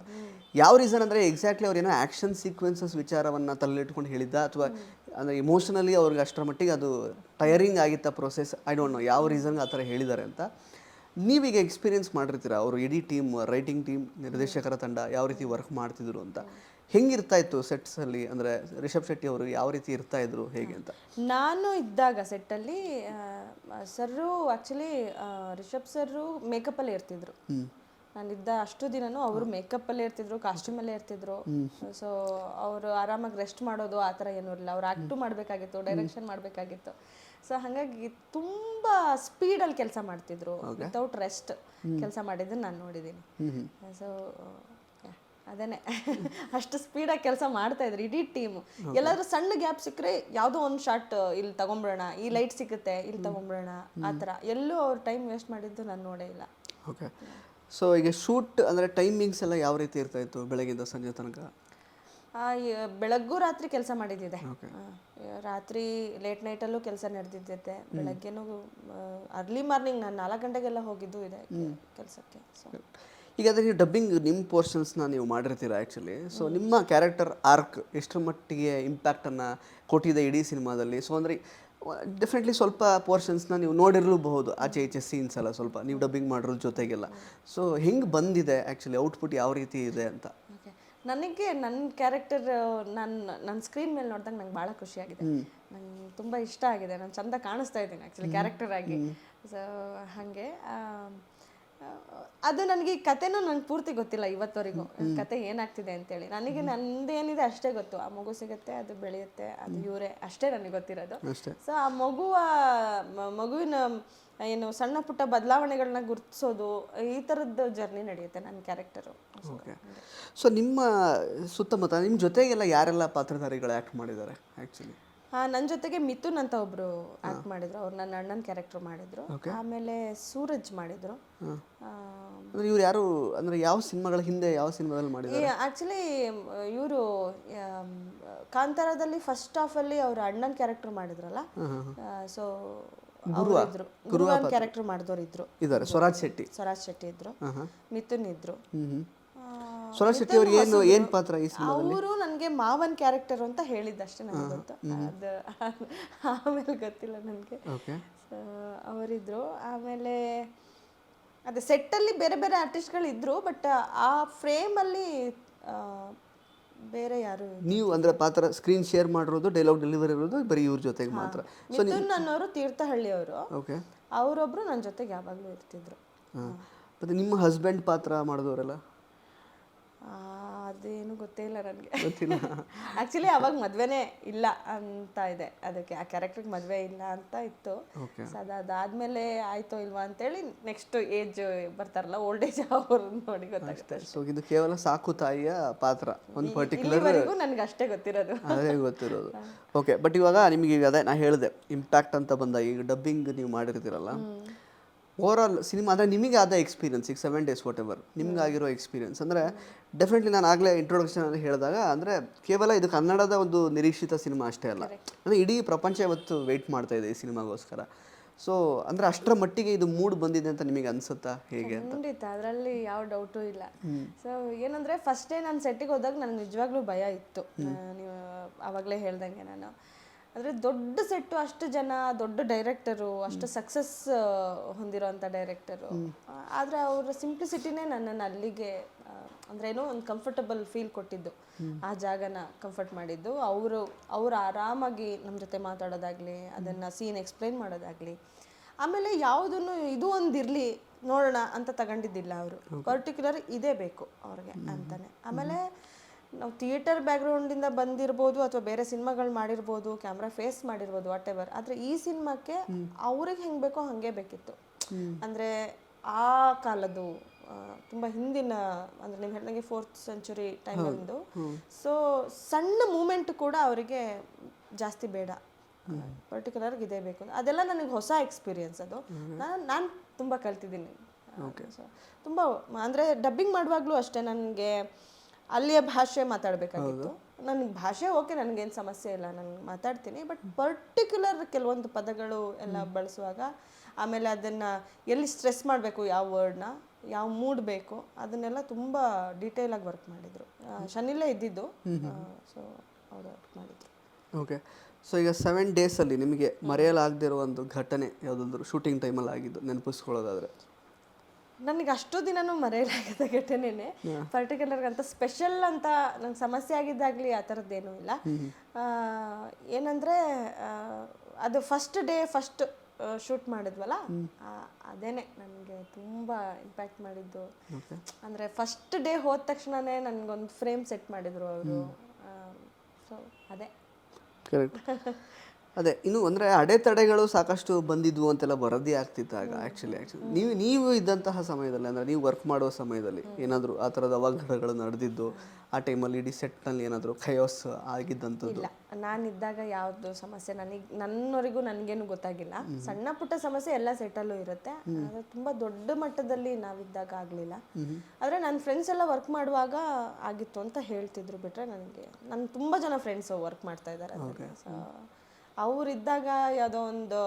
ಯಾವ ರೀಸನ್ ಅಂದರೆ ಎಕ್ಸಾಕ್ಟ್ಲಿ ಅವ್ರು ಏನೋ ಆ್ಯಕ್ಷನ್ ಸೀಕ್ವೆನ್ಸಸ್ ವಿಚಾರವನ್ನು ತಲೆಲಿಟ್ಕೊಂಡು ಹೇಳಿದ್ದ? ಅಥವಾ ಅಂದರೆ ಇಮೋಷನಲಿ ಅವ್ರಿಗೆ ಅಷ್ಟರ ಮಟ್ಟಿಗೆ ಅದು ಟಯರಿಂಗ್ ಆಗಿತ್ತ ಪ್ರೊಸೆಸ್ ಐ ಡೋಂಟ್ ನೋ ಯಾವ ರೀಸನ್ಗೆ ಆ ಥರ ಹೇಳಿದ್ದಾರೆ ಅಂತ. ನೀವೀಗ ಎಕ್ಸ್ಪೀರಿಯನ್ಸ್ ಮಾಡಿರ್ತೀರ? ಅವರು ಇಡೀ ಟೀಮ್ ರೈಟಿಂಗ್ ಟೀಮ್ ನಿರ್ದೇಶಕರ ತಂಡ ಯಾವ ರೀತಿ ವರ್ಕ್ ಮಾಡ್ತಿದ್ರು ಅಂತ. ಹೆಂಗಿರ್ತಾ ಇತ್ತು ಸೆಟ್ಸ್ ಅಲ್ಲಿ? ಅಂದ್ರೆ ರಿಷಬ್ ಶೆಟ್ಟಿ ಅವರು ಯಾವ ರೀತಿ ಇರ್ತಾ ಇದ್ರು? ಹೇಗೆ ಅಂತ. ನಾನು ಇದ್ದಾಗ ಸೆಟ್ಟಲ್ಲಿ ಸರ್ರು ಆ್ಯಕ್ಚುಲಿ ರಿಷಬ್ ಸರ್ರು ಮೇಕಪ್ಪಲ್ಲೇ ಇರ್ತಿದ್ರು. ನಾನಿದ್ದ ಅಷ್ಟು ದಿನನೂ ಅವರು ಮೇಕಪ್ಪಲ್ಲೇ ಇರ್ತಿದ್ರು ಕಾಸ್ಟ್ಯೂಮ್ ಅಲ್ಲೇ ಇರ್ತಿದ್ರು. ಸೊ ಅವರು ಆರಾಮಾಗಿ ರೆಸ್ಟ್ ಮಾಡೋದು ಆ ಥರ ಏನೂ ಇರಲಿಲ್ಲ ಅವ್ರು ಆಕ್ಟು ಮಾಡಬೇಕಾಗಿತ್ತು ಡೈರೆಕ್ಷನ್ ಮಾಡಬೇಕಾಗಿತ್ತು. ಸೊ ಹಾಗಾಗಿ ತುಂಬ ಸ್ಪೀಡಲ್ಲಿ ಕೆಲಸ ಮಾಡ್ತಿದ್ರು. ವಿತೌಟ್ ರೆಸ್ಟ್ ಕೆಲಸ ಮಾಡಿದ್ದನ್ನು ನಾನು ನೋಡಿದ್ದೀನಿ ಸೊ ಅದೇನೆ [LAUGHS] ಅಷ್ಟು ಸ್ಪೀಡಾಗಿ ಕೆಲಸ ಮಾಡ್ತಾ ಇದ್ರು ಇಡೀ ಟೀಮ್ ಎಲ್ಲಾದ್ರೂ ಸಣ್ಣ ಗ್ಯಾಪ್ ಸಿಕ್ಕರೆ ಯಾವುದೋ ಒಂದು ಶಾರ್ಟ್ ಇಲ್ಲಿ ತಗೊಂಬಿಡೋಣ ಈ ಲೈಟ್ ಸಿಗುತ್ತೆ ಇಲ್ಲಿ ತಗೊಂಬಿಡೋಣ ಆ ಥರ. ಎಲ್ಲೂ ಅವ್ರು ಟೈಮ್ ವೇಸ್ಟ್ ಮಾಡಿದ್ದು ನಾನು ನೋಡೇ ಇಲ್ಲ. ಓಕೆ. ಸೊ ಈಗ ಶೂಟ್ ಅಂದರೆ ಟೈಮಿಂಗ್ಸ್ ಎಲ್ಲ ಯಾವ ರೀತಿ ಇರ್ತಾ ಇತ್ತು ಬೆಳಗ್ಗಿಂದ ಸಂಜೆ ತನಕ? ಆ, ಯ- ಬೆಳಗ್ಗೂ ರಾತ್ರಿ ಕೆಲಸ ಮಾಡಿದ್ದಿದೆ. ಆ, ರಾತ್ರಿ ಲೇಟ್ ನೈಟಲ್ಲೂ ಕೆಲಸ ನಡೆದಿದ್ದೈತೆ ಬೆಳಗ್ಗೆನೂ ಅರ್ಲಿ ಮಾರ್ನಿಂಗ್ ನಾನು ನಾಲ್ಕು ಗಂಟೆಗೆಲ್ಲ ಹೋಗಿದ್ದು ಇದೆ ಕೆಲಸಕ್ಕೆ. ಸೊ ಈಗ ಅದೇ ನೀವು ಡಬ್ಬಿಂಗ್ ನಿಮ್ಮ ಪೋರ್ಷನ್ಸ್ನ ನೀವು ಮಾಡಿರ್ತೀರ ಆ್ಯಕ್ಚುಲಿ ಸೊ ನಿಮ್ಮ ಕ್ಯಾರೆಕ್ಟರ್ ಆರ್ಕ್ ಎಷ್ಟರ ಮಟ್ಟಿಗೆ ಇಂಪ್ಯಾಕ್ಟನ್ನು ಕೊಟ್ಟಿದೆ ಇಡೀ ಸಿನಿಮಾದಲ್ಲಿ? ಸೊ ಅಂದರೆ ಡೆಫಿನೆಟ್ಲಿ ಸ್ವಲ್ಪ ಪೋರ್ಷನ್ಸ್ನ ನೀವು ನೋಡಿರಲೂಬಹುದು ಆಚೆ ಈಚೆ ಸೀನ್ಸ್ ಎಲ್ಲ ಸ್ವಲ್ಪ. ನೀವು ಡಬ್ಬಿಂಗ್ ಮಾಡಿರೋ ಜೊತೆಗೆಲ್ಲ. ಸೊ ಹೆಂಗೆ ಬಂದಿದೆ ಆ್ಯಕ್ಚುಲಿ ಔಟ್ಪುಟ್ ಯಾವ ರೀತಿ ಇದೆ ಅಂತ. ಓಕೆ ನನಗೆ ನನ್ನ ಕ್ಯಾರೆಕ್ಟರ್ ನನ್ನ ನನ್ನ ಸ್ಕ್ರೀನ್ ಮೇಲೆ ನೋಡಿದಾಗ ನಂಗೆ ಭಾಳ ಖುಷಿಯಾಗಿದೆ ನಂಗೆ ತುಂಬ ಇಷ್ಟ ಆಗಿದೆ. ನಾನು ಚಂದ ಕಾಣಿಸ್ತಾ ಇದ್ದೀನಿ ಆ್ಯಕ್ಚುಲಿ ಕ್ಯಾರೆಕ್ಟರ್ ಆಗಿ. ಸೊ ಹಾಗೆ ಅದು ನನಗೆ ಈ ಕತೆನೂ ನಂಗೆ ಪೂರ್ತಿ ಗೊತ್ತಿಲ್ಲ ಇವತ್ತವರೆಗೂ. ಕತೆ ಏನಾಗ್ತಿದೆ ಅಂತೇಳಿ. ನನಗೆ ನಂದೇನಿದೆ ಅಷ್ಟೇ ಗೊತ್ತು. ಆ ಮಗು ಸಿಗುತ್ತೆ ಅದು ಬೆಳೆಯುತ್ತೆ ಅದು ಇವರೇ ಅಷ್ಟೇ ನನಗೆ ಗೊತ್ತಿರೋದು. ಸೊ ಆ ಮಗುವ ಮಗುವಿನ ಏನು ಸಣ್ಣ ಪುಟ್ಟ ಬದಲಾವಣೆಗಳನ್ನ ಗುರುತಿಸೋದು ಈ ಥರದ್ದು ಜರ್ನಿ ನಡೆಯುತ್ತೆ ನನ್ನ ಕ್ಯಾರೆಕ್ಟರು. ಓಕೆ ಸೊ ನಿಮ್ಮ ಸುತ್ತಮುತ್ತ ನಿಮ್ಮ ಜೊತೆಗೆಲ್ಲ ಯಾರೆಲ್ಲ ಪಾತ್ರಧಾರಿಗಳು ಆ್ಯಕ್ಟ್ ಮಾಡಿದ್ದಾರೆ ಆ್ಯಕ್ಚುಲಿ ನನ್ನ ಜೊತೆಗೆ ಮಿಥುನ್ ಅಂತ ಒಬ್ರು ಆಕ್ಟ್ ಮಾಡಿದ್ರು. ಅವ್ರು ನನ್ನ ಅಣ್ಣನ ಕ್ಯಾರೆಕ್ಟರ್ ಮಾಡಿದ್ರು. ಆಮೇಲೆ ಸೂರಜ್ ಮಾಡಿದ್ರು. ಅಂದ್ರೆ ಇವ್ರು ಯಾರು ಅಂದ್ರೆ ಯಾವ ಸಿನಿಮಾಗಳ ಹಿಂದೆ ಯಾವ ಸಿನಿಮಾದಲ್ಲಿ ಮಾಡಿದ್ರು ಆಕ್ಚುಲಿ ಇವರು ಕಾಂತಾರದಲ್ಲಿ ಫಸ್ಟ್ ಹಾಫ್ ಅಲ್ಲಿ ಅವ್ರ ಅಣ್ಣನ ಕ್ಯಾರೆಕ್ಟರ್ ಮಾಡಿದ್ರಲ್ಲ? ಸೊ ಇದ್ರು. ಗುರುವಾನ್ ಕ್ಯಾರೆಕ್ಟರ್ ಮಾಡಿದವ್ರು ಇದ್ರು. ಇದ್ದಾರೆ ಸ್ವರಾಜ್ ಶೆಟ್ಟಿ. ಸ್ವರಾಜ್ ಶೆಟ್ಟಿ ಇದ್ರು. ಮಿಥುನ್ ಇದ್ರು. ಆ, ಶೆಟ್ಟಿ ಅವ್ರು ಏನು ಏನು ಪಾತ್ರ ಈ ಸಿನಿಮಾದಲ್ಲಿ? ಅವರು ನನಗೆ ಮಾವನ್ ಕ್ಯಾರೆಕ್ಟರ್ ಅಂತ ಹೇಳಿದ್ದಷ್ಟೇ ನನಗೆ ಗೊತ್ತು. ಅದು ಆಮೇಲೆ ಗೊತ್ತಿಲ್ಲ ನನಗೆ. ಅವರಿದ್ರು. ಆಮೇಲೆ ಅದೇ ಸೆಟ್ಟಲ್ಲಿ ಬೇರೆ ಬೇರೆ ಆರ್ಟಿಸ್ಟ್ಗಳು ಇದ್ರು ಬಟ್ ಆ ಫ್ರೇಮಲ್ಲಿ ಬೇರೆ ಯಾರು ನೀವು ಅಂದ್ರೆ ಪಾತ್ರ ಸ್ಕ್ರೀನ್ ಶೇರ್ ಮಾಡಿರೋದು ಡೈಲಾಗ್ ಡೆಲಿವರಿ ಇರೋದು ಬರೀ ಇವ್ರ ಜೊತೆಗೆ ಮಾತ್ರ. ಮಿಥುನ್ ಅನ್ನೋರು ತೀರ್ಥಹಳ್ಳಿಯವರು ಓಕೆ. ಅವರೊಬ್ರು ನನ್ನ ಜೊತೆಗೆ ಯಾವಾಗಲೂ ಇರ್ತಿದ್ರು. ಮತ್ತೆ ನಿಮ್ಮ ಹಸ್ಬೆಂಡ್ ಪಾತ್ರ ಮಾಡಿದವರೆಲ್ಲ? ಅದೇನು ಗೊತ್ತೇ ಇಲ್ಲ ನನಗೆ. ಗೊತ್ತಿಲ್ಲ. [LAUGHS] ಆ್ಯಕ್ಚುಲಿ ಅವಾಗ ಮದುವೆನೇ ಇಲ್ಲ ಅಂತ ಇದೆ. ಅದಕ್ಕೆ ಆ ಕ್ಯಾರೆಕ್ಟರ್ಗೆ ಮದುವೆ ಇಲ್ಲ ಅಂತ ಇತ್ತು. ಸೊ ಅದು ಅದಾದ್ಮೇಲೆ ಆಯ್ತೋ ಇಲ್ವಾ ಅಂತೇಳಿ ನೆಕ್ಸ್ಟ್ ಏಜ್ ಬರ್ತಾರಲ್ಲ ಓಲ್ಡ್ ಏಜ್ ಅವ್ರು ನೋಡಿ ಗೊತ್ತಾಗುತ್ತೆ. ಸೊ ಇದು ಕೇವಲ ಸಾಕು ತಾಯಿಯ ಪಾತ್ರ. ಒಂದು ಪರ್ಟಿಕ್ಯುಲರ್ ಇಲ್ಲಿವರೆಗೂ ನನಗೆ ಅಷ್ಟೇ ಗೊತ್ತಿರೋದು. ಅದೇ ಗೊತ್ತಿರೋದು. [LAUGHS] ಓಕೆ ಬಟ್ ಇವಾಗ ನಿಮಗೆ ಈಗ ಅದೇ ನಾ ಹೇಳಿದೆ ಇಂಪ್ಯಾಕ್ಟ್ ಅಂತ ಬಂದಾಗ ಈಗ ಡಬ್ಬಿಂಗ್ ನೀವು ಮಾಡಿರ್ತೀರಲ್ಲ? ಓವರ್ ಆಲ್ ಸಿನಿಮಾ ಅಂದರೆ ನಿಮಗೆ ಆದ ಎಕ್ಸ್ಪೀರಿಯನ್ಸ್ ಈಗ ಸೆವೆನ್ ಡೇಸ್ ವಾಟ್ ಎವರ್ ನಿಮ್ಗೆ ಆಗಿರೋ ಎಕ್ಸ್ಪೀರಿಯನ್ಸ್ ಅಂದರೆ ಡೆಫಿನೆಟ್ಲಿ ನಾನು ಆಗಲೇ ಇಂಟ್ರೊಡಕ್ಷನ್ ಅಲ್ಲಿ ಹೇಳಿದಾಗ ಅಂದರೆ ಕೇವಲ ಇದು ಕನ್ನಡದ ಒಂದು ನಿರೀಕ್ಷಿತ ಸಿನಿಮಾ ಅಷ್ಟೇ ಅಲ್ಲ. ಅಂದರೆ ಇಡೀ ಪ್ರಪಂಚ ಇವತ್ತು ವೆಯ್ಟ್ ಮಾಡ್ತಾ ಇದೆ ಈ ಸಿನಿಮಾಗೋಸ್ಕರ ಸೊ ಅಂದರೆ ಅಷ್ಟರ ಮಟ್ಟಿಗೆ ಇದು ಮೂಡ್ ಬಂದಿದೆ ಅಂತ ನಿಮಗೆ ಅನ್ಸುತ್ತಾ? ಹೇಗೆ ಖಂಡಿತ. ಅದರಲ್ಲಿ ಯಾವ ಡೌಟು ಇಲ್ಲ. ಸೊ ಏನಂದರೆ ಫಸ್ಟ್ ಡೇ ನಾನು ಸೆಟ್ಟಿಗೆ ಹೋದಾಗ ನನಗೆ ನಿಜವಾಗ್ಲೂ ಭಯ ಇತ್ತು. ನೀವು ಆವಾಗಲೇ ಹೇಳ್ದಂಗೆ ನಾನು. ಅಂದರೆ ದೊಡ್ಡ ಸೆಟ್ಟು ಅಷ್ಟು ಜನ ದೊಡ್ಡ ಡೈರೆಕ್ಟರು ಅಷ್ಟು ಸಕ್ಸಸ್ ಹೊಂದಿರೋಂಥ ಡೈರೆಕ್ಟರು ಆದರೆ ಅವರ ಸಿಂಪ್ಲಿಸಿಟಿನೇ ನನ್ನನ್ನು ಅಲ್ಲಿಗೆ ಅಂದ್ರೆ ಏನೋ ಒಂದು ಕಂಫರ್ಟಬಲ್ ಫೀಲ್ ಕೊಟ್ಟಿದ್ದು. ಆ ಜಾಗನ ಕಂಫರ್ಟ್ ಮಾಡಿದ್ದು. ಅವರು ಅವರು ಆರಾಮಾಗಿ ನಮ್ಮ ಜೊತೆ ಮಾತಾಡೋದಾಗ್ಲಿ ಅದನ್ನ ಸೀನ್ ಎಕ್ಸ್ಪ್ಲೈನ್ ಮಾಡೋದಾಗ್ಲಿ ಆಮೇಲೆ ಯಾವುದನ್ನು ಇದು ಒಂದಿರಲಿ ನೋಡೋಣ ಅಂತ ತಗೊಂಡಿದ್ದಿಲ್ಲ ಅವರು. ಪರ್ಟಿಕ್ಯುಲರ್ ಇದೇ ಬೇಕು ಅವ್ರಿಗೆ ಅಂತಾನೆ. ಆಮೇಲೆ ನಾವು ಥಿಯೇಟರ್ ಬ್ಯಾಕ್ಗ್ರೌಂಡಿಂದ ಬಂದಿರ್ಬೋದು ಅಥವಾ ಬೇರೆ ಸಿನಿಮಾಗಳು ಮಾಡಿರ್ಬೋದು ಕ್ಯಾಮ್ರಾ ಫೇಸ್ ಮಾಡಿರ್ಬೋದು ವಾಟ್ ಎವರ್ ಆದರೆ ಈ ಸಿನಿಮಾಕ್ಕೆ ಅವ್ರಿಗೆ ಹೆಂಗೆ ಬೇಕೋ ಹಾಗೆ ಬೇಕಿತ್ತು. ಅಂದರೆ ಆ ಕಾಲದ್ದು ತುಂಬ ಹಿಂದಿನ ಅಂದರೆ ನೀವು ಹೇಳ್ದಂಗೆ ಫೋರ್ತ್ ಸೆಂಚುರಿ ಟೈಮಂದು ಸೊ ಸಣ್ಣ ಮೂಮೆಂಟ್ ಕೂಡ ಅವರಿಗೆ ಜಾಸ್ತಿ ಬೇಡ. ಪರ್ಟಿಕ್ಯುಲರ್ ಇದೇ ಬೇಕು ಅದೆಲ್ಲ ನನಗೆ ಹೊಸ ಎಕ್ಸ್ಪೀರಿಯನ್ಸ್ ಅದು. ನಾನು ನಾನು ತುಂಬ ಕಲ್ತಿದ್ದೀನಿ. ಸೊ ತುಂಬ ಅಂದರೆ ಡಬ್ಬಿಂಗ್ ಮಾಡುವಾಗಲೂ ಅಷ್ಟೇ ನನಗೆ ಅಲ್ಲಿಯ ಭಾಷೆ ಮಾತಾಡಬೇಕಾಗಿತ್ತು. ನನಗೆ ಭಾಷೆ ಓಕೆ ನನಗೇನು ಸಮಸ್ಯೆ ಇಲ್ಲ ನಾನು ಮಾತಾಡ್ತೀನಿ ಬಟ್ ಪರ್ಟಿಕ್ಯುಲರ್ ಕೆಲವೊಂದು ಪದಗಳು ಎಲ್ಲ ಬಳಸುವಾಗ ಆಮೇಲೆ ಅದನ್ನು ಎಲ್ಲಿ ಸ್ಟ್ರೆಸ್ ಮಾಡಬೇಕು ಯಾವ ವರ್ಡ್ನ ಯಾವ ಮೂಡ್ ಬೇಕು ಅದನ್ನೆಲ್ಲ ತುಂಬ ಡೀಟೇಲಾಗಿ ವರ್ಕ್ ಮಾಡಿದರು. ಶನಿಲೇ ಇದ್ದಿದ್ದು. ಸೊ ಅವರು ವರ್ಕ್ ಮಾಡಿದರು. ಓಕೆ. ಸೊ ಈಗ ಸೆವೆನ್ ಡೇಸಲ್ಲಿ ನಿಮಗೆ ಮರೆಯಲಾಗದಿರೋ ಒಂದು ಘಟನೆ ಯಾವುದಾದ್ರು ಶೂಟಿಂಗ್ ಟೈಮಲ್ಲಿ ಆಗಿದ್ದು ನೆನಪಿಸ್ಕೊಳ್ಳೋದಾದ್ರೆ? ನನಗೆ ಅಷ್ಟು ದಿನನೂ ಮರೆಯಲಾಗದ ಘಟನೆನೇ. ಪರ್ಟಿಕ್ಯುಲರ್ ಅಂತ ಸ್ಪೆಷಲ್ ಅಂತ ನಂಗೆ ಸಮಸ್ಯೆ ಆಗಿದ್ದಾಗಲಿ ಆ ಥರದ್ದೇನೂ ಇಲ್ಲ. ಆ, ಏನಂದ್ರೆ ಅದು ಫಸ್ಟ್ ಡೇ ಫಸ್ಟ್ ಶೂಟ್ ಮಾಡಿದ್ವಲ್ಲ? ಅದೇನೆ ನನಗೆ ತುಂಬ ಇಂಪ್ಯಾಕ್ಟ್ ಮಾಡಿದ್ದು. ಅಂದರೆ ಫಸ್ಟ್ ಡೇ ಹೋದ ತಕ್ಷಣನೇ ನನಗೊಂದು ಫ್ರೇಮ್ ಸೆಟ್ ಮಾಡಿದ್ರು ಅವರು. ಸೊ ಅದೇ. ಕರೆಕ್ಟ್ [LAUGHS] ಅದೇ ಇನ್ನು ಅಂದರೆ ಅಡೆತಡೆಗಳು ಸಾಕಷ್ಟು ಬಂದಿದ್ವು ಅಂತೆಲ್ಲ ವರದಿ ಆಗ್ತಿದ್ದಾಗ ಆ್ಯಕ್ಚುಲಿ ಆ್ಯಕ್ಚುಲಿ ನೀವು ನೀವು ಇದ್ದಂತಹ ಸಮಯದಲ್ಲಿ ಅಂದರೆ ನೀವು ವರ್ಕ್ ಮಾಡುವ ಸಮಯದಲ್ಲಿ ಏನಾದರೂ ಆ ಥರದ ಅವಘಡಗಳು ನಡೆದಿದ್ದು ಆ ಟೈಮಲ್ಲಿ ಇಡೀ ಸೆಟ್ನಲ್ಲಿ ಏನಾದರೂ ಖಯೋಸ್ ಆಗಿದ್ದಂಥದ್ದು? ಇಲ್ಲ. ನಾನಿದ್ದಾಗ ಯಾವುದು ಸಮಸ್ಯೆ ನನಗೆ ನನ್ನವರೆಗೂ ನನಗೇನು ಗೊತ್ತಾಗಿಲ್ಲ. ಸಣ್ಣ ಪುಟ್ಟ ಸಮಸ್ಯೆ ಎಲ್ಲ ಸೆಟಲ್ಲೂ ಇರುತ್ತೆ. ಆದ್ರೆ ತುಂಬಾ ದೊಡ್ಡ ಮಟ್ಟದಲ್ಲಿ ನಾವಿದ್ದಾಗ ಆಗಲಿಲ್ಲ. ಆದರೆ ನನ್ನ ಫ್ರೆಂಡ್ಸ್ ಎಲ್ಲ ವರ್ಕ್ ಮಾಡುವಾಗ ಆಗಿತ್ತು ಅಂತ ಹೇಳ್ತಿದ್ರು ಬಿಟ್ರೆ ನನಗೆ ನನ್ನ ತುಂಬಾ ಜನ ಫ್ರೆಂಡ್ಸು ವರ್ಕ್ ಮಾಡ್ತಾ ಇದ್ದಾರೆ ಅವ್ರಿದ್ದಾಗ ಯಾವುದೋ ಒಂದು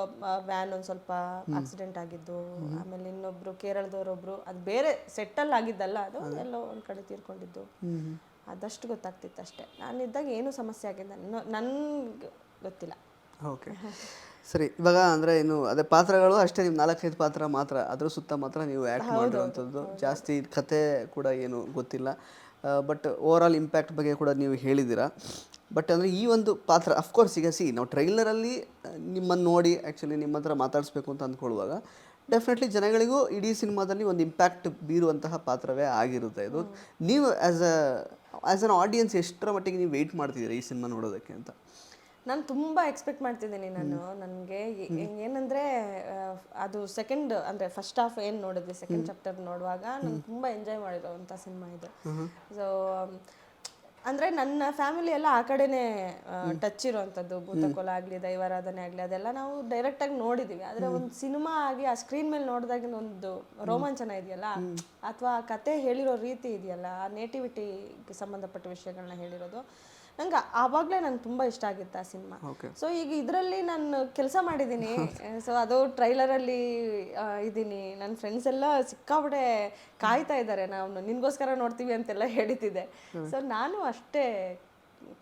ವ್ಯಾನ್ ಒಂದು ಸ್ವಲ್ಪ ಆಕ್ಸಿಡೆಂಟ್ ಆಗಿದ್ದು ಆಮೇಲೆ ಇನ್ನೊಬ್ರು ಕೇರಳದವರೊಬ್ರು ಅದು ಬೇರೆ ಸೆಟ್ಟಲ್ಲಿ ಆಗಿದ್ದಲ್ಲ ಅದು ಎಲ್ಲೋ ಒಂದು ಕಡೆ ತೀರ್ಕೊಂಡಿದ್ದು. ಅದಷ್ಟು ಗೊತ್ತಾಗ್ತಿತ್ತು ಅಷ್ಟೇ. ನಾನಿದ್ದಾಗ ಏನೂ ಸಮಸ್ಯೆ ಆಗಿಲ್ಲ. ನನ್ನ ನನ್ಗೆ ಗೊತ್ತಿಲ್ಲ. ಓಕೆ. ಸರಿ ಇವಾಗ ಅಂದರೆ ಇನ್ನು ಅದೇ ಪಾತ್ರಗಳು ಅಷ್ಟೇ ನೀವು ನಾಲ್ಕೈದು ಪಾತ್ರ ಮಾತ್ರ ಅದ್ರ ಸುತ್ತ ಮಾತ್ರ ನೀವು ಆ್ಯಕ್ಟ್ ಮಾಡಿರುವಂಥದ್ದು. ಜಾಸ್ತಿ ಕತೆ ಕೂಡ ಏನು ಗೊತ್ತಿಲ್ಲ. ಬಟ್ ಓವರ್ ಆಲ್ ಇಂಪ್ಯಾಕ್ಟ್ ಬಗ್ಗೆ ಕೂಡ ನೀವು ಹೇಳಿದ್ದೀರಾ. ಬಟ್ ಅಂದರೆ ಈ ಒಂದು ಪಾತ್ರ ಅಫ್ಕೋರ್ಸ್ ಈಗ ಸಿ ನಾವು ಟ್ರೈಲರಲ್ಲಿ ನಿಮ್ಮನ್ನು ನೋಡಿ ಆ್ಯಕ್ಚುಲಿ ನಿಮ್ಮ ಹತ್ರ ಮಾತಾಡಿಸ್ಬೇಕು ಅಂತ ಅಂದ್ಕೊಳ್ಳುವಾಗ ಡೆಫಿನೆಟ್ಲಿ ಜನಗಳಿಗೂ ಇಡೀ ಸಿನಿಮಾದಲ್ಲಿ ಒಂದು ಇಂಪ್ಯಾಕ್ಟ್ ಬೀರುವಂತಹ ಪಾತ್ರವೇ ಆಗಿರುತ್ತೆ ಇದು. ನೀವು as a as an audience ಎಷ್ಟರ ಮಟ್ಟಿಗೆ ನೀವು ವೆಯ್ಟ್ ಮಾಡ್ತಿದ್ದೀರಿ ಈ ಸಿನಿಮಾ ನೋಡೋದಕ್ಕೆ ಅಂತ? ನಾನು ತುಂಬ ಎಕ್ಸ್ಪೆಕ್ಟ್ ಮಾಡ್ತಿದ್ದೀನಿ ನಾನು. ನನಗೆ ಏನಂದರೆ ಅದು ಸೆಕೆಂಡ್ ಅಂದರೆ ಫಸ್ಟ್ ಹಾಫ್ ಏನು ನೋಡಿದ್ವಿ ಸೆಕೆಂಡ್ ಚಾಪ್ಟರ್ ನೋಡುವಾಗ ನಾನು ತುಂಬ ಎಂಜಾಯ್ ಮಾಡಿರೋವಂಥ ಸಿನಿಮಾ ಇದು. ಸೊ ಅಂದರೆ ನನ್ನ ಫ್ಯಾಮಿಲಿ ಎಲ್ಲ ಆ ಕಡೆನೇ ಟಚ್ ಇರೋವಂಥದ್ದು. ಭೂತಕೋಲ ಆಗಲಿ ದೈವಾರಾಧನೆ ಆಗಲಿ ಅದೆಲ್ಲ ನಾವು ಡೈರೆಕ್ಟಾಗಿ ನೋಡಿದ್ದೀವಿ ಆದರೆ ಒಂದು ಸಿನಿಮಾ ಆಗಿ ಆ ಸ್ಕ್ರೀನ್ ಮೇಲೆ ನೋಡಿದಾಗಿನ ಒಂದು ರೋಮಾಂಚನ ಇದೆಯಲ್ಲ ಅಥವಾ ಆ ಕತೆ ಹೇಳಿರೋ ರೀತಿ ಇದೆಯಲ್ಲ ಆ ನೇಟಿವಿಟಿಗೆ ಸಂಬಂಧಪಟ್ಟ ವಿಷಯಗಳನ್ನ ಹೇಳಿರೋದು. ನಂಗೆ ಆವಾಗಲೇ ನಂಗೆ ತುಂಬ ಇಷ್ಟ ಆಗಿತ್ತು ಆ ಸಿನಿಮಾ. ಸೊ ಈಗ ಇದರಲ್ಲಿ ನಾನು ಕೆಲಸ ಮಾಡಿದ್ದೀನಿ. [LAUGHS] ಸೊ ಅದು ಟ್ರೈಲರಲ್ಲಿ ಇದ್ದೀನಿ. ನನ್ನ ಫ್ರೆಂಡ್ಸ್ ಎಲ್ಲ ಸಿಕ್ಕಾಬಿಡೆ ಕಾಯ್ತಾ ಇದ್ದಾರೆ. ನಾವು ನಿನಗೋಸ್ಕರ ನೋಡ್ತೀವಿ ಅಂತೆಲ್ಲ ಹೇಳಿತಿದ್ದೆ ಸೊ ನಾನು ಅಷ್ಟೇ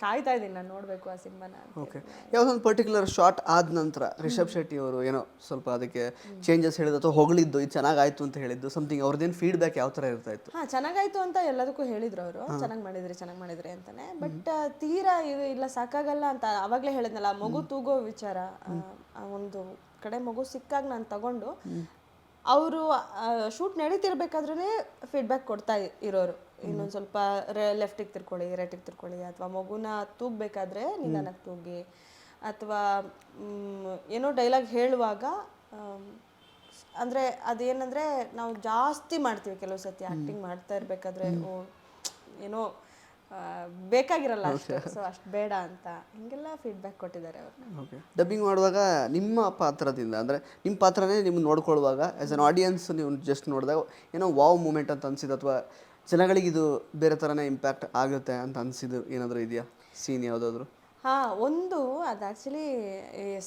ಕಾಯ್ತಾ ಇದ್ದೀನಿ ನಾನು ನೋಡಬೇಕು ಆ ಸಿನಿಮಾನ ಓಕೆ ಯಾವುದೊಂದು ಪರ್ಟಿಕ್ಯುಲರ್ ಶಾರ್ಟ್ ಆದ ನಂತರ ರಿಷಬ್ ಶೆಟ್ಟಿ ಅವರು ಏನೋ ಸ್ವಲ್ಪ ಅದಕ್ಕೆ ಚೇಂಜಸ್ ಹೇಳಿದ್ದು ಅಥವಾ ಹೊಗಳಿದ್ದು ಇದು ಚೆನ್ನಾಗಾಯ್ತು ಅಂತ ಹೇಳಿದ್ದು ಸಮಥಿಂಗ್ ಅವ್ರದ್ದೇನು ಫೀಡ್ಬ್ಯಾಕ್ ಯಾವ ಥರ ಇರ್ತಾ ಇತ್ತು? ಹಾಂ ಚೆನ್ನಾಗಾಯ್ತು ಅಂತ ಎಲ್ಲದಕ್ಕೂ ಹೇಳಿದ್ರು ಅವರು. ಚೆನ್ನಾಗಿ ಮಾಡಿದ್ರಿ ಚೆನ್ನಾಗಿ ಮಾಡಿದ್ರಿ ಅಂತಾನೆ. ಬಟ್ ತೀರಾ ಇದು ಇಲ್ಲ ಸಾಕಾಗಲ್ಲ ಅಂತ ಅವಾಗಲೇ ಹೇಳಿದ್ನಲ್ಲ ಮಗು ತೂಗೋ ವಿಚಾರ ಒಂದು ಕಡೆ ಮಗು ಸಿಕ್ಕಾಗ ನಾನು ತಗೊಂಡು ಅವರು ಶೂಟ್ ನಡೀತಿರ್ಬೇಕಾದ್ರೂ ಫೀಡ್ಬ್ಯಾಕ್ ಕೊಡ್ತಾ ಇರೋರು. ಇನ್ನೊಂದು ಸ್ವಲ್ಪ ಲೆಫ್ಟಿಗೆ ತಿರ್ಕೊಳ್ಳಿ ರೈಟಿಗೆ ತಿರ್ಕೊಳ್ಳಿ ಅಥವಾ ಮಗುನ ತೂಗಬೇಕಾದ್ರೆ ನಿಧಾನಕ್ಕೆ ತೂಗಿ ಅಥವಾ ಏನೋ ಡೈಲಾಗ್ ಹೇಳುವಾಗ ಅಂದರೆ ಅದೇನಂದ್ರೆ ನಾವು ಜಾಸ್ತಿ ಮಾಡ್ತೀವಿ ಕೆಲವು ಸತಿ ಆ್ಯಕ್ಟಿಂಗ್ ಮಾಡ್ತಾ ಇರ್ಬೇಕಾದ್ರೆ ಓ ಏನೋ ಬೇಕಾಗಿರಲ್ಲ ಅಷ್ಟು ಸೊ ಅಷ್ಟು ಬೇಡ ಅಂತ ಹಿಂಗೆಲ್ಲ ಫೀಡ್ಬ್ಯಾಕ್ ಕೊಟ್ಟಿದ್ದಾರೆ ಅವರು. ಓಕೆ ಡಬ್ಬಿಂಗ್ ಮಾಡುವಾಗ ನಿಮ್ಮ ಪಾತ್ರದಿಂದ ಅಂದರೆ ನಿಮ್ಮ ಪಾತ್ರನೇ ನಿಮ್ಮ ನೋಡ್ಕೊಳ್ಳುವಾಗ ಆ್ಯಸ್ ಅನ್ ಆಡಿಯನ್ಸ್ ನೀವು ಜಸ್ಟ್ ನೋಡಿದಾಗ ಏನೋ ವಾವ್ ಮೂಮೆಂಟ್ ಅಂತ ಅನಿಸಿದ್ದು ಅಥವಾ ಜನಗಳಿಗೆ ಇದು ಬೇರೆ ಥರನೇ ಇಂಪ್ಯಾಕ್ಟ್ ಆಗುತ್ತೆ ಅಂತ ಅನಿಸಿದ್ದು ಏನಾದರೂ ಇದೆಯಾ? ಸೀನ್ ಯಾವುದಾದ್ರು? ಹಾ ಒಂದು ಅದು ಆ್ಯಕ್ಚುಲಿ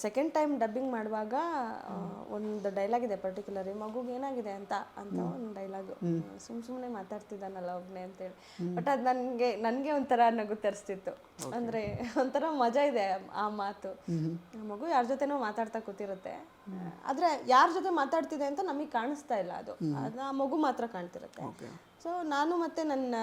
ಸೆಕೆಂಡ್ ಟೈಮ್ ಡಬ್ಬಿಂಗ್ ಮಾಡುವಾಗ ಒಂದು ಡೈಲಾಗ್ ಇದೆ ಪರ್ಟಿಕ್ಯುಲರ್ ಮಗುಗೆ ಏನಾಗಿದೆ ಅಂತ ಅಂತ ಒಂದು ಡೈಲಾಗ್ ಸುಮ್ ಸುಮ್ಮನೆ ಮಾತಾಡ್ತಿದ್ದಾನಲ್ಲ ಒಬ್ಬನೇ ಅಂತೇಳಿ. ಬಟ್ ಅದು ನನಗೆ ನನಗೆ ಒಂಥರ ನಗು ತರಿಸ್ತಿತ್ತು. ಅಂದರೆ ಒಂಥರ ಮಜಾ ಇದೆ ಆ ಮಾತು. ಮಗು ಯಾರ ಜೊತೆನೋ ಮಾತಾಡ್ತಾ ಕೂತಿರುತ್ತೆ. ಆದರೆ ಯಾರ ಜೊತೆ ಮಾತಾಡ್ತಿದೆ ಅಂತ ನಮಗೆ ಕಾಣಿಸ್ತಾ ಇಲ್ಲ ಅದು. ಅದು ಆ ಮಗು ಮಾತ್ರ ಕಾಣ್ತಿರುತ್ತೆ. ಸೊ ನಾನು ಮತ್ತೆ ನನ್ನ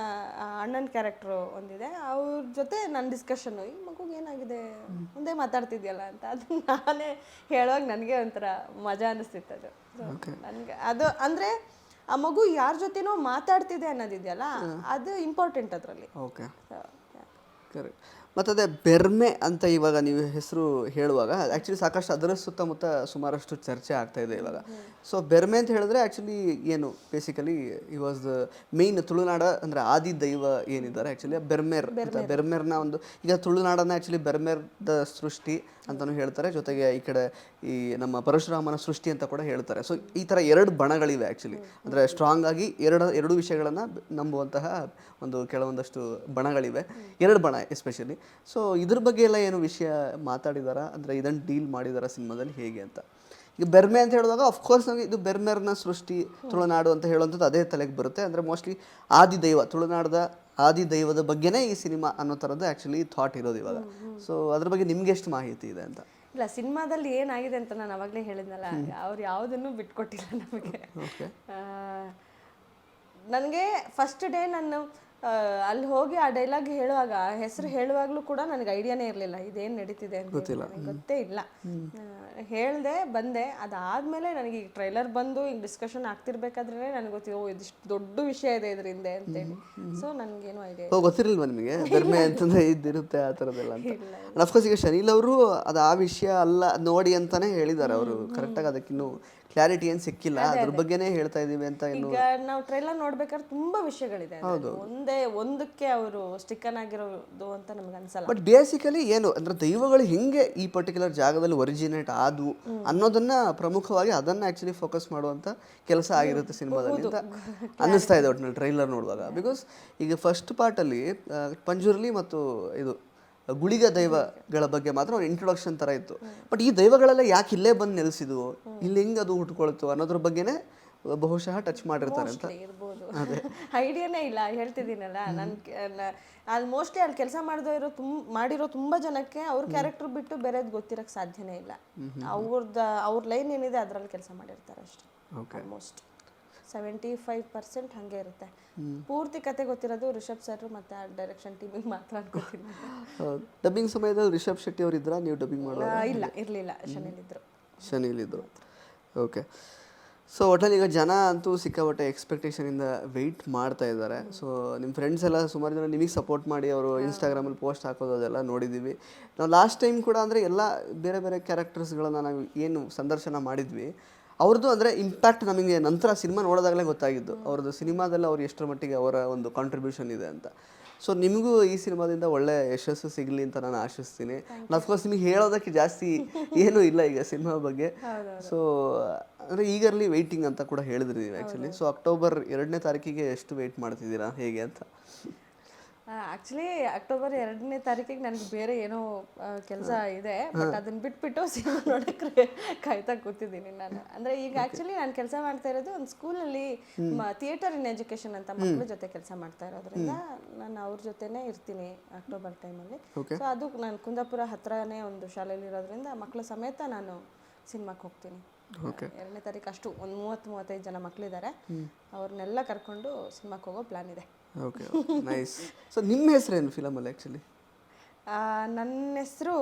ಅಣ್ಣನ ಕ್ಯಾರೆಕ್ಟ್ರು ಒಂದಿದೆ. ಅವ್ರ ಜೊತೆ ನನ್ನ ಡಿಸ್ಕಷನ್ ಈ ಮಗುಗೆ ಏನಾಗಿದೆ? ಮುಂದೆ ಮಾತಾಡ್ತಿದ್ಯಲ್ಲ ಅಂತ. ಅದು ನಾನೇ ಹೇಳುವಾಗ ನನಗೆ ಒಂಥರ ಮಜಾ ಅನಿಸ್ತಿತ್ತು ಅದು. ನನಗೆ ಅದು ಅಂದರೆ ಆ ಮಗು ಯಾರ ಜೊತೆನೋ ಮಾತಾಡ್ತಿದೆ ಅನ್ನೋದಿದೆಯಲ್ಲ ಅದು ಇಂಪಾರ್ಟೆಂಟ್ ಅದರಲ್ಲಿ. ಓಕೆ. ಕರೆಕ್ಟ್ ಮತ್ತು ಅದೇ ಬೆರ್ಮೆ ಅಂತ ಇವಾಗ ನೀವು ಹೆಸರು ಹೇಳುವಾಗ ಆ್ಯಕ್ಚುಲಿ ಸಾಕಷ್ಟು ಅದರ ಸುತ್ತಮುತ್ತ ಸುಮಾರಷ್ಟು ಚರ್ಚೆ ಆಗ್ತಾ ಇದೆ ಇವಾಗ. ಸೊ ಬೆರ್ಮೆ ಅಂತ ಹೇಳಿದ್ರೆ ಆ್ಯಕ್ಚುಲಿ ಏನು? ಬೇಸಿಕಲಿ ಈ ವಾಸ್ ದ ಮೇನ್ ತುಳುನಾಡ ಅಂದರೆ ಆದಿ ದೈವ ಏನಿದ್ದಾರೆ ಆ್ಯಕ್ಚುಲಿ ಬೆರ್ಮೇರ್ ಅಂತ. ಬೆರ್ಮೇರ್ನ ಒಂದು ಈಗ ತುಳುನಾಡನ್ನ ಆ್ಯಕ್ಚುಲಿ ಬೆರ್ಮೇರ್ದ ಸೃಷ್ಟಿ ಅಂತಲೂ ಹೇಳ್ತಾರೆ. ಜೊತೆಗೆ ಈ ಕಡೆ ಈ ನಮ್ಮ ಪರಶುರಾಮನ ಸೃಷ್ಟಿ ಅಂತ ಕೂಡ ಹೇಳ್ತಾರೆ. ಸೊ ಈ ಥರ ಎರಡು ಬಣಗಳಿವೆ ಆ್ಯಕ್ಚುಲಿ ಅಂದರೆ ಸ್ಟ್ರಾಂಗ್ ಆಗಿ ಎರಡು ಎರಡು ವಿಷಯಗಳನ್ನು ನಂಬುವಂತಹ ಒಂದು ಕೆಲವೊಂದಷ್ಟು ಬಣಗಳಿವೆ. ಎರಡು ಬಣ ಎಸ್ಪೆಷಲಿ ಸೊ ಇದ್ರ ಬಗ್ಗೆ ಎಲ್ಲ ಏನು ವಿಷಯ ಮಾತಾಡಿದಾರ? ಅಂದರೆ ಇದನ್ನು ಡೀಲ್ ಮಾಡಿದಾರ ಸಿನಿಮಾದಲ್ಲಿ ಹೇಗೆ ಅಂತ? ಈಗ ಬೆರ್ಮೆ ಅಂತ ಹೇಳಿದಾಗ ಅಫ್ಕೋರ್ಸ್ ನಮಗೆ ಇದು ಬೆರ್ಮೆರ್ನ ಸೃಷ್ಟಿ ತುಳುನಾಡು ಅಂತ ಹೇಳುವಂಥದ್ದು ಅದೇ ತಲೆಗೆ ಬರುತ್ತೆ. ಅಂದರೆ ಮೋಸ್ಟ್ಲಿ ಆದಿ ದೈವ ತುಳುನಾಡದ ಆದಿ ದೈವದ ಬಗ್ಗೆನೇ ಈ ಸಿನಿಮಾ ಅನ್ನೋ ಥರದ್ದು ಆ್ಯಕ್ಚುಲಿ ಥಾಟ್ ಇರೋದು ಇವಾಗ. ಸೊ ಅದ್ರ ಬಗ್ಗೆ ನಿಮ್ಗೆ ಎಷ್ಟು ಮಾಹಿತಿ ಇದೆ ಅಂತ? ಇಲ್ಲ ಸಿನಿಮಾದಲ್ಲಿ ಏನಾಗಿದೆ ಅಂತ ನಾನು ಅವಾಗಲೇ ಹೇಳಿದ್ನಲ್ಲ ಅವ್ರು ಯಾವುದನ್ನು ಬಿಟ್ಕೊಟ್ಟಿಲ್ಲ ನಮಗೆ. ನನಗೆ ಫಸ್ಟ್ ಡೇ ನಾನು ಅಲ್ಲಿ ಹೋಗಿ ಆ ಡೈಲಾಗ್ ಹೇಳುವಾಗ ಹೆಸರು ಹೇಳುವಾಗ್ಲೂ ಕೂಡ ನನಗೆ ಐಡಿಯಾನೇ ಇರಲಿಲ್ಲ. ಇದೇನ್ ನಡೀತಿದೆ ಅಂತ ಗೊತ್ತಿಲ್ಲ. ನನಗೆ ಗೊತ್ತೇ ಇಲ್ಲ. ಹೇಳ್ದೆ ಬಂದೆ. ಅದಾದ್ಮೇಲೆ ನನಗೆ ಈಗ ಟ್ರೈಲರ್ ಬಂದು ಈಗ ಡಿಸ್ಕಷನ್ ಆಗ್ತಿರ್ಬೇಕಾದ್ರೆ ನನಗೆ ಗೊತ್ತಿದೆ ಓ ಇದಿಷ್ಟು ದೊಡ್ಡ ವಿಷಯ ಇದೆ ಇದರಿಂದ ಅಂತೇಳಿ ಸೊ ನನಗೇನು ಐಡಿಯಾ ಓ ಗೊತ್ತಿರಲಿಲ್ಲ ನಿಮಗೆ? ಧರ್ಮೆ ಅಂತಂದ್ರೆ ಇದಿರುತ್ತೆ ಆ ಥರದ್ದೆಲ್ಲ ಅಂತ. ಅಫ್ಕೋರ್ಸ್ ಈಗ ಶನಿಲ್ ಅವರು ಅದು ಆ ವಿಷಯ ಅಲ್ಲ ನೋಡಿ ಅಂತಾನೆ ಹೇಳಿದ್ದಾರೆ ಅವರು. ಕರೆಕ್ಟಾಗಿ ಅದಕ್ಕಿನ್ನೂ ಕ್ಲಾರಿಟಿ ಏನು ಸಿಕ್ಕಿಲ್ಲ ಅದ್ರ ಬಗ್ಗೆನೇ ಹೇಳ್ತಾ ಇದೀವಿ ಅಂತ ಇನ್ನು ಈಗ ನಾವು ಟ್ರೈಲರ್ ನೋಡ್ಬೇಕಾದ್ರೆ ತುಂಬಾ ವಿಷಯಗಳಿದೆ ಹೌದು. ಒಂದೇ ಒಂದಕ್ಕೆ ಅವರು ಸ್ಟಿಕ್ಕನ್ ಆಗಿರೋದು ಅಂತ ನಮ್ಗೆ ಅನ್ಸಲ್ಲ. ಬಟ್ ಬೇಸಿಕಲಿ ಏನು ಅಂದ್ರೆ ದೈವಗಳು ಹಿಂಗೆ ಈ ಪರ್ಟಿಕ್ಯುಲರ್ ಜಾಗದಲ್ಲಿ ಒರಿಜಿನೇಟ್ ಆದವು ಅನ್ನೋದನ್ನ ಪ್ರಮುಖವಾಗಿ ಅದನ್ನ ಆಕ್ಚುಲಿ ಫೋಕಸ್ ಮಾಡುವಂತ ಕೆಲಸ ಆಗಿರುತ್ತೆ ಸಿನಿಮಾದಲ್ಲಿ ಅಂತ [LAUGHS] ಅನ್ನಿಸ್ತಾ ಇದೆ ಒಟ್ಟಿನಲ್ಲಿ ಟ್ರೈಲರ್ ನೋಡುವಾಗ. ಬಿಕಾಸ್ ಈಗ ಫಸ್ಟ್ ಪಾರ್ಟಲ್ಲಿ ಪಂಜುರ್ಲಿ ಮತ್ತು ಇದು ಗುಳಿಗ ದೈವಗಳ ಬಗ್ಗೆ ಮಾತ್ರ ಅವ್ರ ಇಂಟ್ರೊಡಕ್ಷನ್ ಥರ ಇತ್ತು. ಬಟ್ ಈ ದೈವಗಳೆಲ್ಲ ಯಾಕೆ ಇಲ್ಲೇ ಬಂದು ನೆಲೆಸಿದ್ವು? ಇಲ್ಲಿ ಹೆಂಗೆ ಅದು ಹುಟ್ಕೊಳ್ತು ಅನ್ನೋದ್ರ ಬಗ್ಗೆನೇ ಬಹುಶಃ ಟಚ್ ಮಾಡಿರ್ತಾರೆ ಅಂತ. ಇರ್ಬೋದು. ಐಡಿಯಾನೇ [LAUGHS] ಇಲ್ಲ ಹೇಳ್ತಿದ್ದೀನಲ್ಲ. ನನ್ ಅಲ್ಲಿ ಮೋಸ್ಟ್ಲಿ ಅಲ್ಲಿ ಕೆಲಸ ಮಾಡಿದೋ ಇರೋ ತುಂಬ ಮಾಡಿರೋ ತುಂಬಾ ಜನಕ್ಕೆ ಅವ್ರ ಕ್ಯಾರೆಕ್ಟರ್ ಬಿಟ್ಟು ಬೇರೆದ್ ಗೊತ್ತಿರಕ್ ಸಾಧ್ಯನೇ ಇಲ್ಲ. ಅವ್ರದ್ದು ಅವ್ರ ಲೈನ್ ಏನಿದೆ ಅದ್ರಲ್ಲಿ ಕೆಲಸ ಮಾಡಿರ್ತಾರೆ ಅಷ್ಟೇ. ಆಲ್ಮೋಸ್ಟ್ ಸೆವೆಂಟಿ ಫೈವ್ ಪರ್ಸೆಂಟ್ ಹಂಗೆ ಇರುತ್ತೆ. ಪೂರ್ತಿ ಕತೆ ಗೊತ್ತಿರೋದು ರಿಷಬ್ ಸರ್ ಮತ್ತೆ ಡೈರೆಕ್ಷನ್ ಟೀಮಿಗೆ ಮಾತ್ರ ಅನ್ಕೋತೀನಿ. ಡಬ್ಬಿಂಗ್ ಸಮಯದಲ್ಲಿ ರಿಷಬ್ ಶೆಟ್ಟಿ ಅವ್ರು ಇದ್ರಾ? ನೀವು ಡಬ್ಬಿಂಗ್ ಮಾಡೋ ಇಲ್ಲ ಇರ್ಲಿಲ್ಲ. ಶನಿಲಿದ್ರು. ಶನಿಲಿದ್ರು. ಓಕೆ ಸೊ ಒಟ್ಟಲ್ಲಿ ಈಗ ಜನ ಅಂತೂ ಸಿಕ್ಕಾಪಟ್ಟೆ ಎಕ್ಸ್ಪೆಕ್ಟೇಷನಿಂದ ವೆಯ್ಟ್ ಮಾಡ್ತಾ ಇದ್ದಾರೆ. ಸೊ ನಿಮ್ಮ ಫ್ರೆಂಡ್ಸ್ ಎಲ್ಲ ಸುಮಾರು ಜನ ನಿಮಗೆ ಸಪೋರ್ಟ್ ಮಾಡಿ ಅವರು ಇನ್ಸ್ಟಾಗ್ರಾಮಲ್ಲಿ ಪೋಸ್ಟ್ ಹಾಕೋದೆಲ್ಲ ನೋಡಿದ್ದೀವಿ ನಾವು ಲಾಸ್ಟ್ ಟೈಮ್ ಕೂಡ ಅಂದರೆ ಎಲ್ಲ ಬೇರೆ ಬೇರೆ ಕ್ಯಾರೆಕ್ಟರ್ಸ್ಗಳನ್ನು ನಾವು ಏನು ಸಂದರ್ಶನ ಮಾಡಿದ್ವಿ. ಅವ್ರದ್ದು ಅಂದರೆ ಇಂಪ್ಯಾಕ್ಟ್ ನಮಗೆ ನಂತರ ಸಿನಿಮಾ ನೋಡಿದಾಗಲೇ ಗೊತ್ತಾಗಿದ್ದು. ಅವ್ರದ್ದು ಸಿನಿಮಾದಲ್ಲಿ ಅವ್ರು ಎಷ್ಟರ ಮಟ್ಟಿಗೆ ಅವರ ಒಂದು ಕಾಂಟ್ರಿಬ್ಯೂಷನ್ ಇದೆ ಅಂತ. ಸೊ ನಿಮಗೂ ಈ ಸಿನಿಮಾದಿಂದ ಒಳ್ಳೆ ಯಶಸ್ಸು ಸಿಗಲಿ ಅಂತ ನಾನು ಆಶಿಸ್ತೀನಿ. ಅಫ್ಕೋರ್ಸ್ ನಿಮಗೆ ಹೇಳೋದಕ್ಕೆ ಜಾಸ್ತಿ [LAUGHS] ಏನೂ ಇಲ್ಲ ಈಗ ಸಿನಿಮಾ ಬಗ್ಗೆ. ಸೊ ಅಂದರೆ ಈಗರ್ಲಿ ವೆಯ್ಟಿಂಗ್ ಅಂತ ಕೂಡ ಹೇಳಿದ್ರಿ ನೀವು ಆ್ಯಕ್ಚುಲಿ ಸೊ ಅಕ್ಟೋಬರ್ ಎರಡನೇ ತಾರೀಕಿಗೆ ಎಷ್ಟು ವೆಯ್ಟ್ ಮಾಡ್ತಿದ್ದೀರಾ? ಹೇಗೆ ಅಂತ? ಆಕ್ಚುಲಿ ಅಕ್ಟೋಬರ್ ಎರಡನೇ ತಾರೀಕಿಗೆ ನನಗೆ ಬೇರೆ ಏನೋ ಕೆಲಸ ಇದೆ ಬಟ್ ಅದನ್ನ ಬಿಟ್ಬಿಟ್ಟು ಸಿನಿಮಾ [LAUGHS] ನೋಡಕ್ಕೆ ಕಾಯ್ತಾ ಕೂತಿದ್ದೀನಿ ನಾನು. ಅಂದ್ರೆ ಈಗ ಆಕ್ಚುಲಿ ನಾನು ಕೆಲಸ ಮಾಡ್ತಾ ಇರೋದು ಒಂದು ಸ್ಕೂಲಲ್ಲಿ ಥಿಯೇಟರ್ ಇನ್ ಎಜುಕೇಶನ್ ಅಂತ ಮಕ್ಕಳ ಜೊತೆ ಕೆಲಸ ಮಾಡ್ತಾ ಇರೋದ್ರಿಂದ ನಾನು ಅವ್ರ ಜೊತೆನೇ ಇರ್ತೀನಿ ಅಕ್ಟೋಬರ್ ಟೈಮಲ್ಲಿ ಸೊ ಅದು ನಾನು ಕುಂದಾಪುರ ಹತ್ರನೇ ಒಂದು ಶಾಲೆಯಲ್ಲಿ ಇರೋದ್ರಿಂದ ಮಕ್ಕಳ ಸಮೇತ ನಾನು ಸಿನಿಮಾಕ್ಕೆ ಹೋಗ್ತೀನಿ. ಎರಡನೇ ತಾರೀಕು ಅಷ್ಟು ಒಂದು ಮೂವತ್ತು ಮೂವತ್ತೈದು ಜನ ಮಕ್ಕಳಿದ್ದಾರೆ ಅವ್ರನ್ನೆಲ್ಲ ಕರ್ಕೊಂಡು ಸಿನಿಮಾಕ್ಕೆ ಹೋಗೋ ಪ್ಲಾನ್ ಇದೆ. ಓಕೆ ನೈಸ್ ಸೊ ನಿಮ್ಮ ಹೆಸರೇನು ಫಿಲಮಲ್ಲಿ ಆ್ಯಕ್ಚುಲಿ ನನ್ನ ಹೆಸರು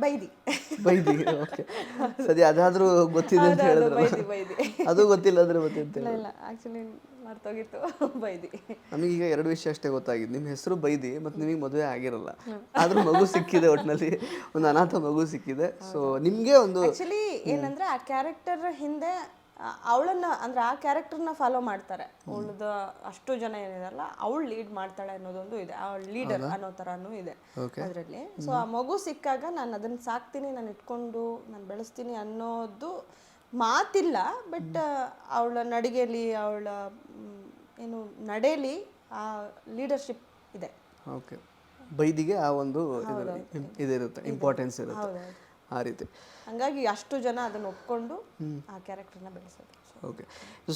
ಬೈದಿ. ಬೈದಿ ಓಕೆ ಸರಿ ಅದಾದರೂ ಗೊತ್ತಿದೆ ಅಂತ ಹೇಳಿದ್ರು. ಅದು ಗೊತ್ತಿಲ್ಲ ಅಂದರೆ ಮತ್ತೆ ಅಂತ ಇಲ್ಲ ಇಲ್ಲ. ಆ್ಯಕ್ಚುಲಿ ಮರ್ತೋಗಿತ್ತು. By the. ನಮಗೀಗ ಎರಡು ವಿಷಯ ಅಷ್ಟೇ ಗೊತ್ತಾಗಿದೆ ನಿಮ್ಮ ಹೆಸರು ಬೈದಿ ಮತ್ತು ನಿಮಗೆ ಮದುವೆ ಆಗಿರಲ್ಲ. ಆದ್ರೂ ಮಗು ಸಿಕ್ಕಿದೆ ಒಟ್ಟಿನಲ್ಲಿ ಒಂದು ಅನಾಥ ಮಗು ಸಿಕ್ಕಿದೆ. ಸೊ ನಿಮಗೆ ಒಂದು ಆ್ಯಕ್ಚುಲಿ ಏನಂದ್ರೆ ಆ ಕ್ಯಾರೆಕ್ಟರ್ ಹಿಂದೆ ಅವಳನ್ನ ಅಂದ್ರೆ ಆ ಕ್ಯಾರೆಕ್ಟರ್ನ ಫಾಲೋ ಮಾಡ್ತಾರೆ. ಅವಳದ ಅಷ್ಟು ಜನ ಏನಿದಾರಲ್ಲ ಅವಳು ಲೀಡ್ ಮಾಡ್ತಾಳೆ ಅನ್ನೋದೊಂದು ಇದೆ. ಅವಳು ಲೀಡರ್ ಅನ್ನೋ ಥರನೂ ಇದೆ ಅದರಲ್ಲಿ. ಸೊ ಆ ಮಗು ಸಿಕ್ಕಾಗ ನಾನು ಅದನ್ನ ಸಾಕ್ತೀನಿ ನಾನು ಇಟ್ಕೊಂಡು ನಾನು ಬೆಳೆಸ್ತೀನಿ ಅನ್ನೋದು ಮಾತಿಲ್ಲ ಬಟ್ ಅವಳ ನಡಿಗೆಯಲ್ಲಿ ಅವಳ ಏನು ನಡೆಯಲಿ ಆ ಲೀಡರ್ಶಿಪ್ ಇದೆ. ಓಕೆ ಬೈದಿಗೆ ಆ ಒಂದು ಇದು- ಇದಿರುತ್ತೆ ಇಂಪಾರ್ಟೆನ್ಸ್ ಇರುತ್ತೆ. ಆ ರೀತಿ ಹಂಗಾಗಿ ಅಷ್ಟು ಜನ ಅದನ್ನ ಒಪ್ಕೊಂಡು ಆ ಕ್ಯಾರೆಕ್ಟರ್ನ ಬೆಳೆಸೋದು. ಓಕೆ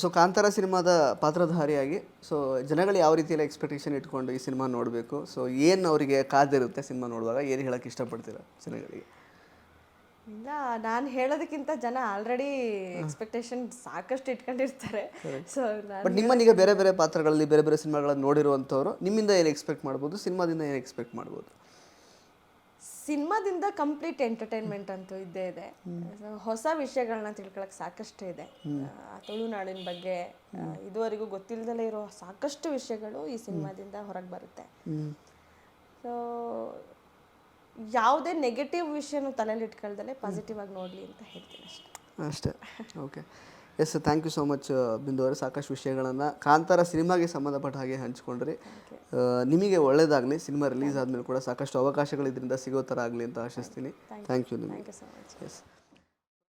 ಸೊ ಕಾಂತಾರ ಸಿನಿಮಾದ ಪಾತ್ರಧಾರಿಯಾಗಿ ಸೊ ಜನಗಳು ಯಾವ ರೀತಿಯಲ್ಲಿ ಎಕ್ಸ್ಪೆಕ್ಟೇಷನ್ ಇಟ್ಕೊಂಡು ಈ ಸಿನಿಮಾ ನೋಡಬೇಕು? ಸೊ ಏನು ಅವರಿಗೆ ಕಾದಿರುತ್ತೆ ಸಿನಿಮಾ ನೋಡುವಾಗ? ಏನು ಹೇಳಕ್ಕೆ ಇಷ್ಟಪಡ್ತೀರಾ ಜನಗಳಿಗೆ? ಇಲ್ಲ ನಾನು ಹೇಳೋದಕ್ಕಿಂತ ಜನ ಆಲ್ರೆಡಿ ಎಕ್ಸ್ಪೆಕ್ಟೇಷನ್ ಸಾಕಷ್ಟು ಇಟ್ಕೊಂಡಿರ್ತಾರೆ. ಸೊ ಬಟ್ ನಿಮ್ಮನ್ನೀಗ ಬೇರೆ ಬೇರೆ ಪಾತ್ರಗಳಲ್ಲಿ ಬೇರೆ ಬೇರೆ ಸಿನಿಮಾಗಳನ್ನು ನೋಡಿರುವಂಥವ್ರು ನಿಮ್ಮಿಂದ ಏನು ಎಕ್ಸ್ಪೆಕ್ಟ್ ಮಾಡ್ಬೋದು? ಸಿನಿಮಾದಿಂದ ಏನು ಎಕ್ಸ್ಪೆಕ್ಟ್ ಮಾಡ್ಬೋದು? ಸಿನಿಮಾದಿಂದ ಕಂಪ್ಲೀಟ್ ಎಂಟರ್ಟೈನ್ಮೆಂಟ್ ಅಂತೂ ಇದ್ದೇ ಇದೆ. ಹೊಸ ವಿಷಯಗಳನ್ನ ತಿಳ್ಕೊಳಕ್ ಸಾಕಷ್ಟು ಇದೆ. ಆ, ತುಳುನಾಡಿನ ಬಗ್ಗೆ ಇದುವರೆಗೂ ಗೊತ್ತಿಲ್ಲದಲೇ ಇರೋ ಸಾಕಷ್ಟು ವಿಷಯಗಳು ಈ ಸಿನಿಮಾದಿಂದ ಹೊರಗೆ ಬರುತ್ತೆ. ಸೊ ಯಾವುದೇ ನೆಗೆಟಿವ್ ವಿಷಯನೂ ತಲೆಯಲ್ಲಿ ಇಟ್ಕೊಳ್ದಲೆ ಪಾಸಿಟಿವ್ ಆಗಿ ನೋಡಲಿ ಅಂತ ಹೇಳ್ತೀನಿ ಅಷ್ಟೇ. ಅಷ್ಟೇ. Okay yes thank you so much Bindu ಅವರು. ಸಾಕಷ್ಟು ವಿಷಯಗಳನ್ನು ಕಾಂತಾರ ಸಿನಿಮಾಗೆ ಸಂಬಂಧಪಟ್ಟ ಹಾಗೆ ಹಂಚಿಕೊಂಡ್ರಿ. ನಿಮಗೆ ಒಳ್ಳೇದಾಗಲಿ ಸಿನಿಮಾ ರಿಲೀಸ್ ಆದಮೇಲೆ ಕೂಡ ಸಾಕಷ್ಟು ಅವಕಾಶಗಳು ಇದರಿಂದ ಸಿಗೋ ಥರ ಆಗಲಿ ಅಂತ ಆಶಿಸ್ತೀನಿ. ಥ್ಯಾಂಕ್ ಯು ನಿಮಗೆ. ಎಸ್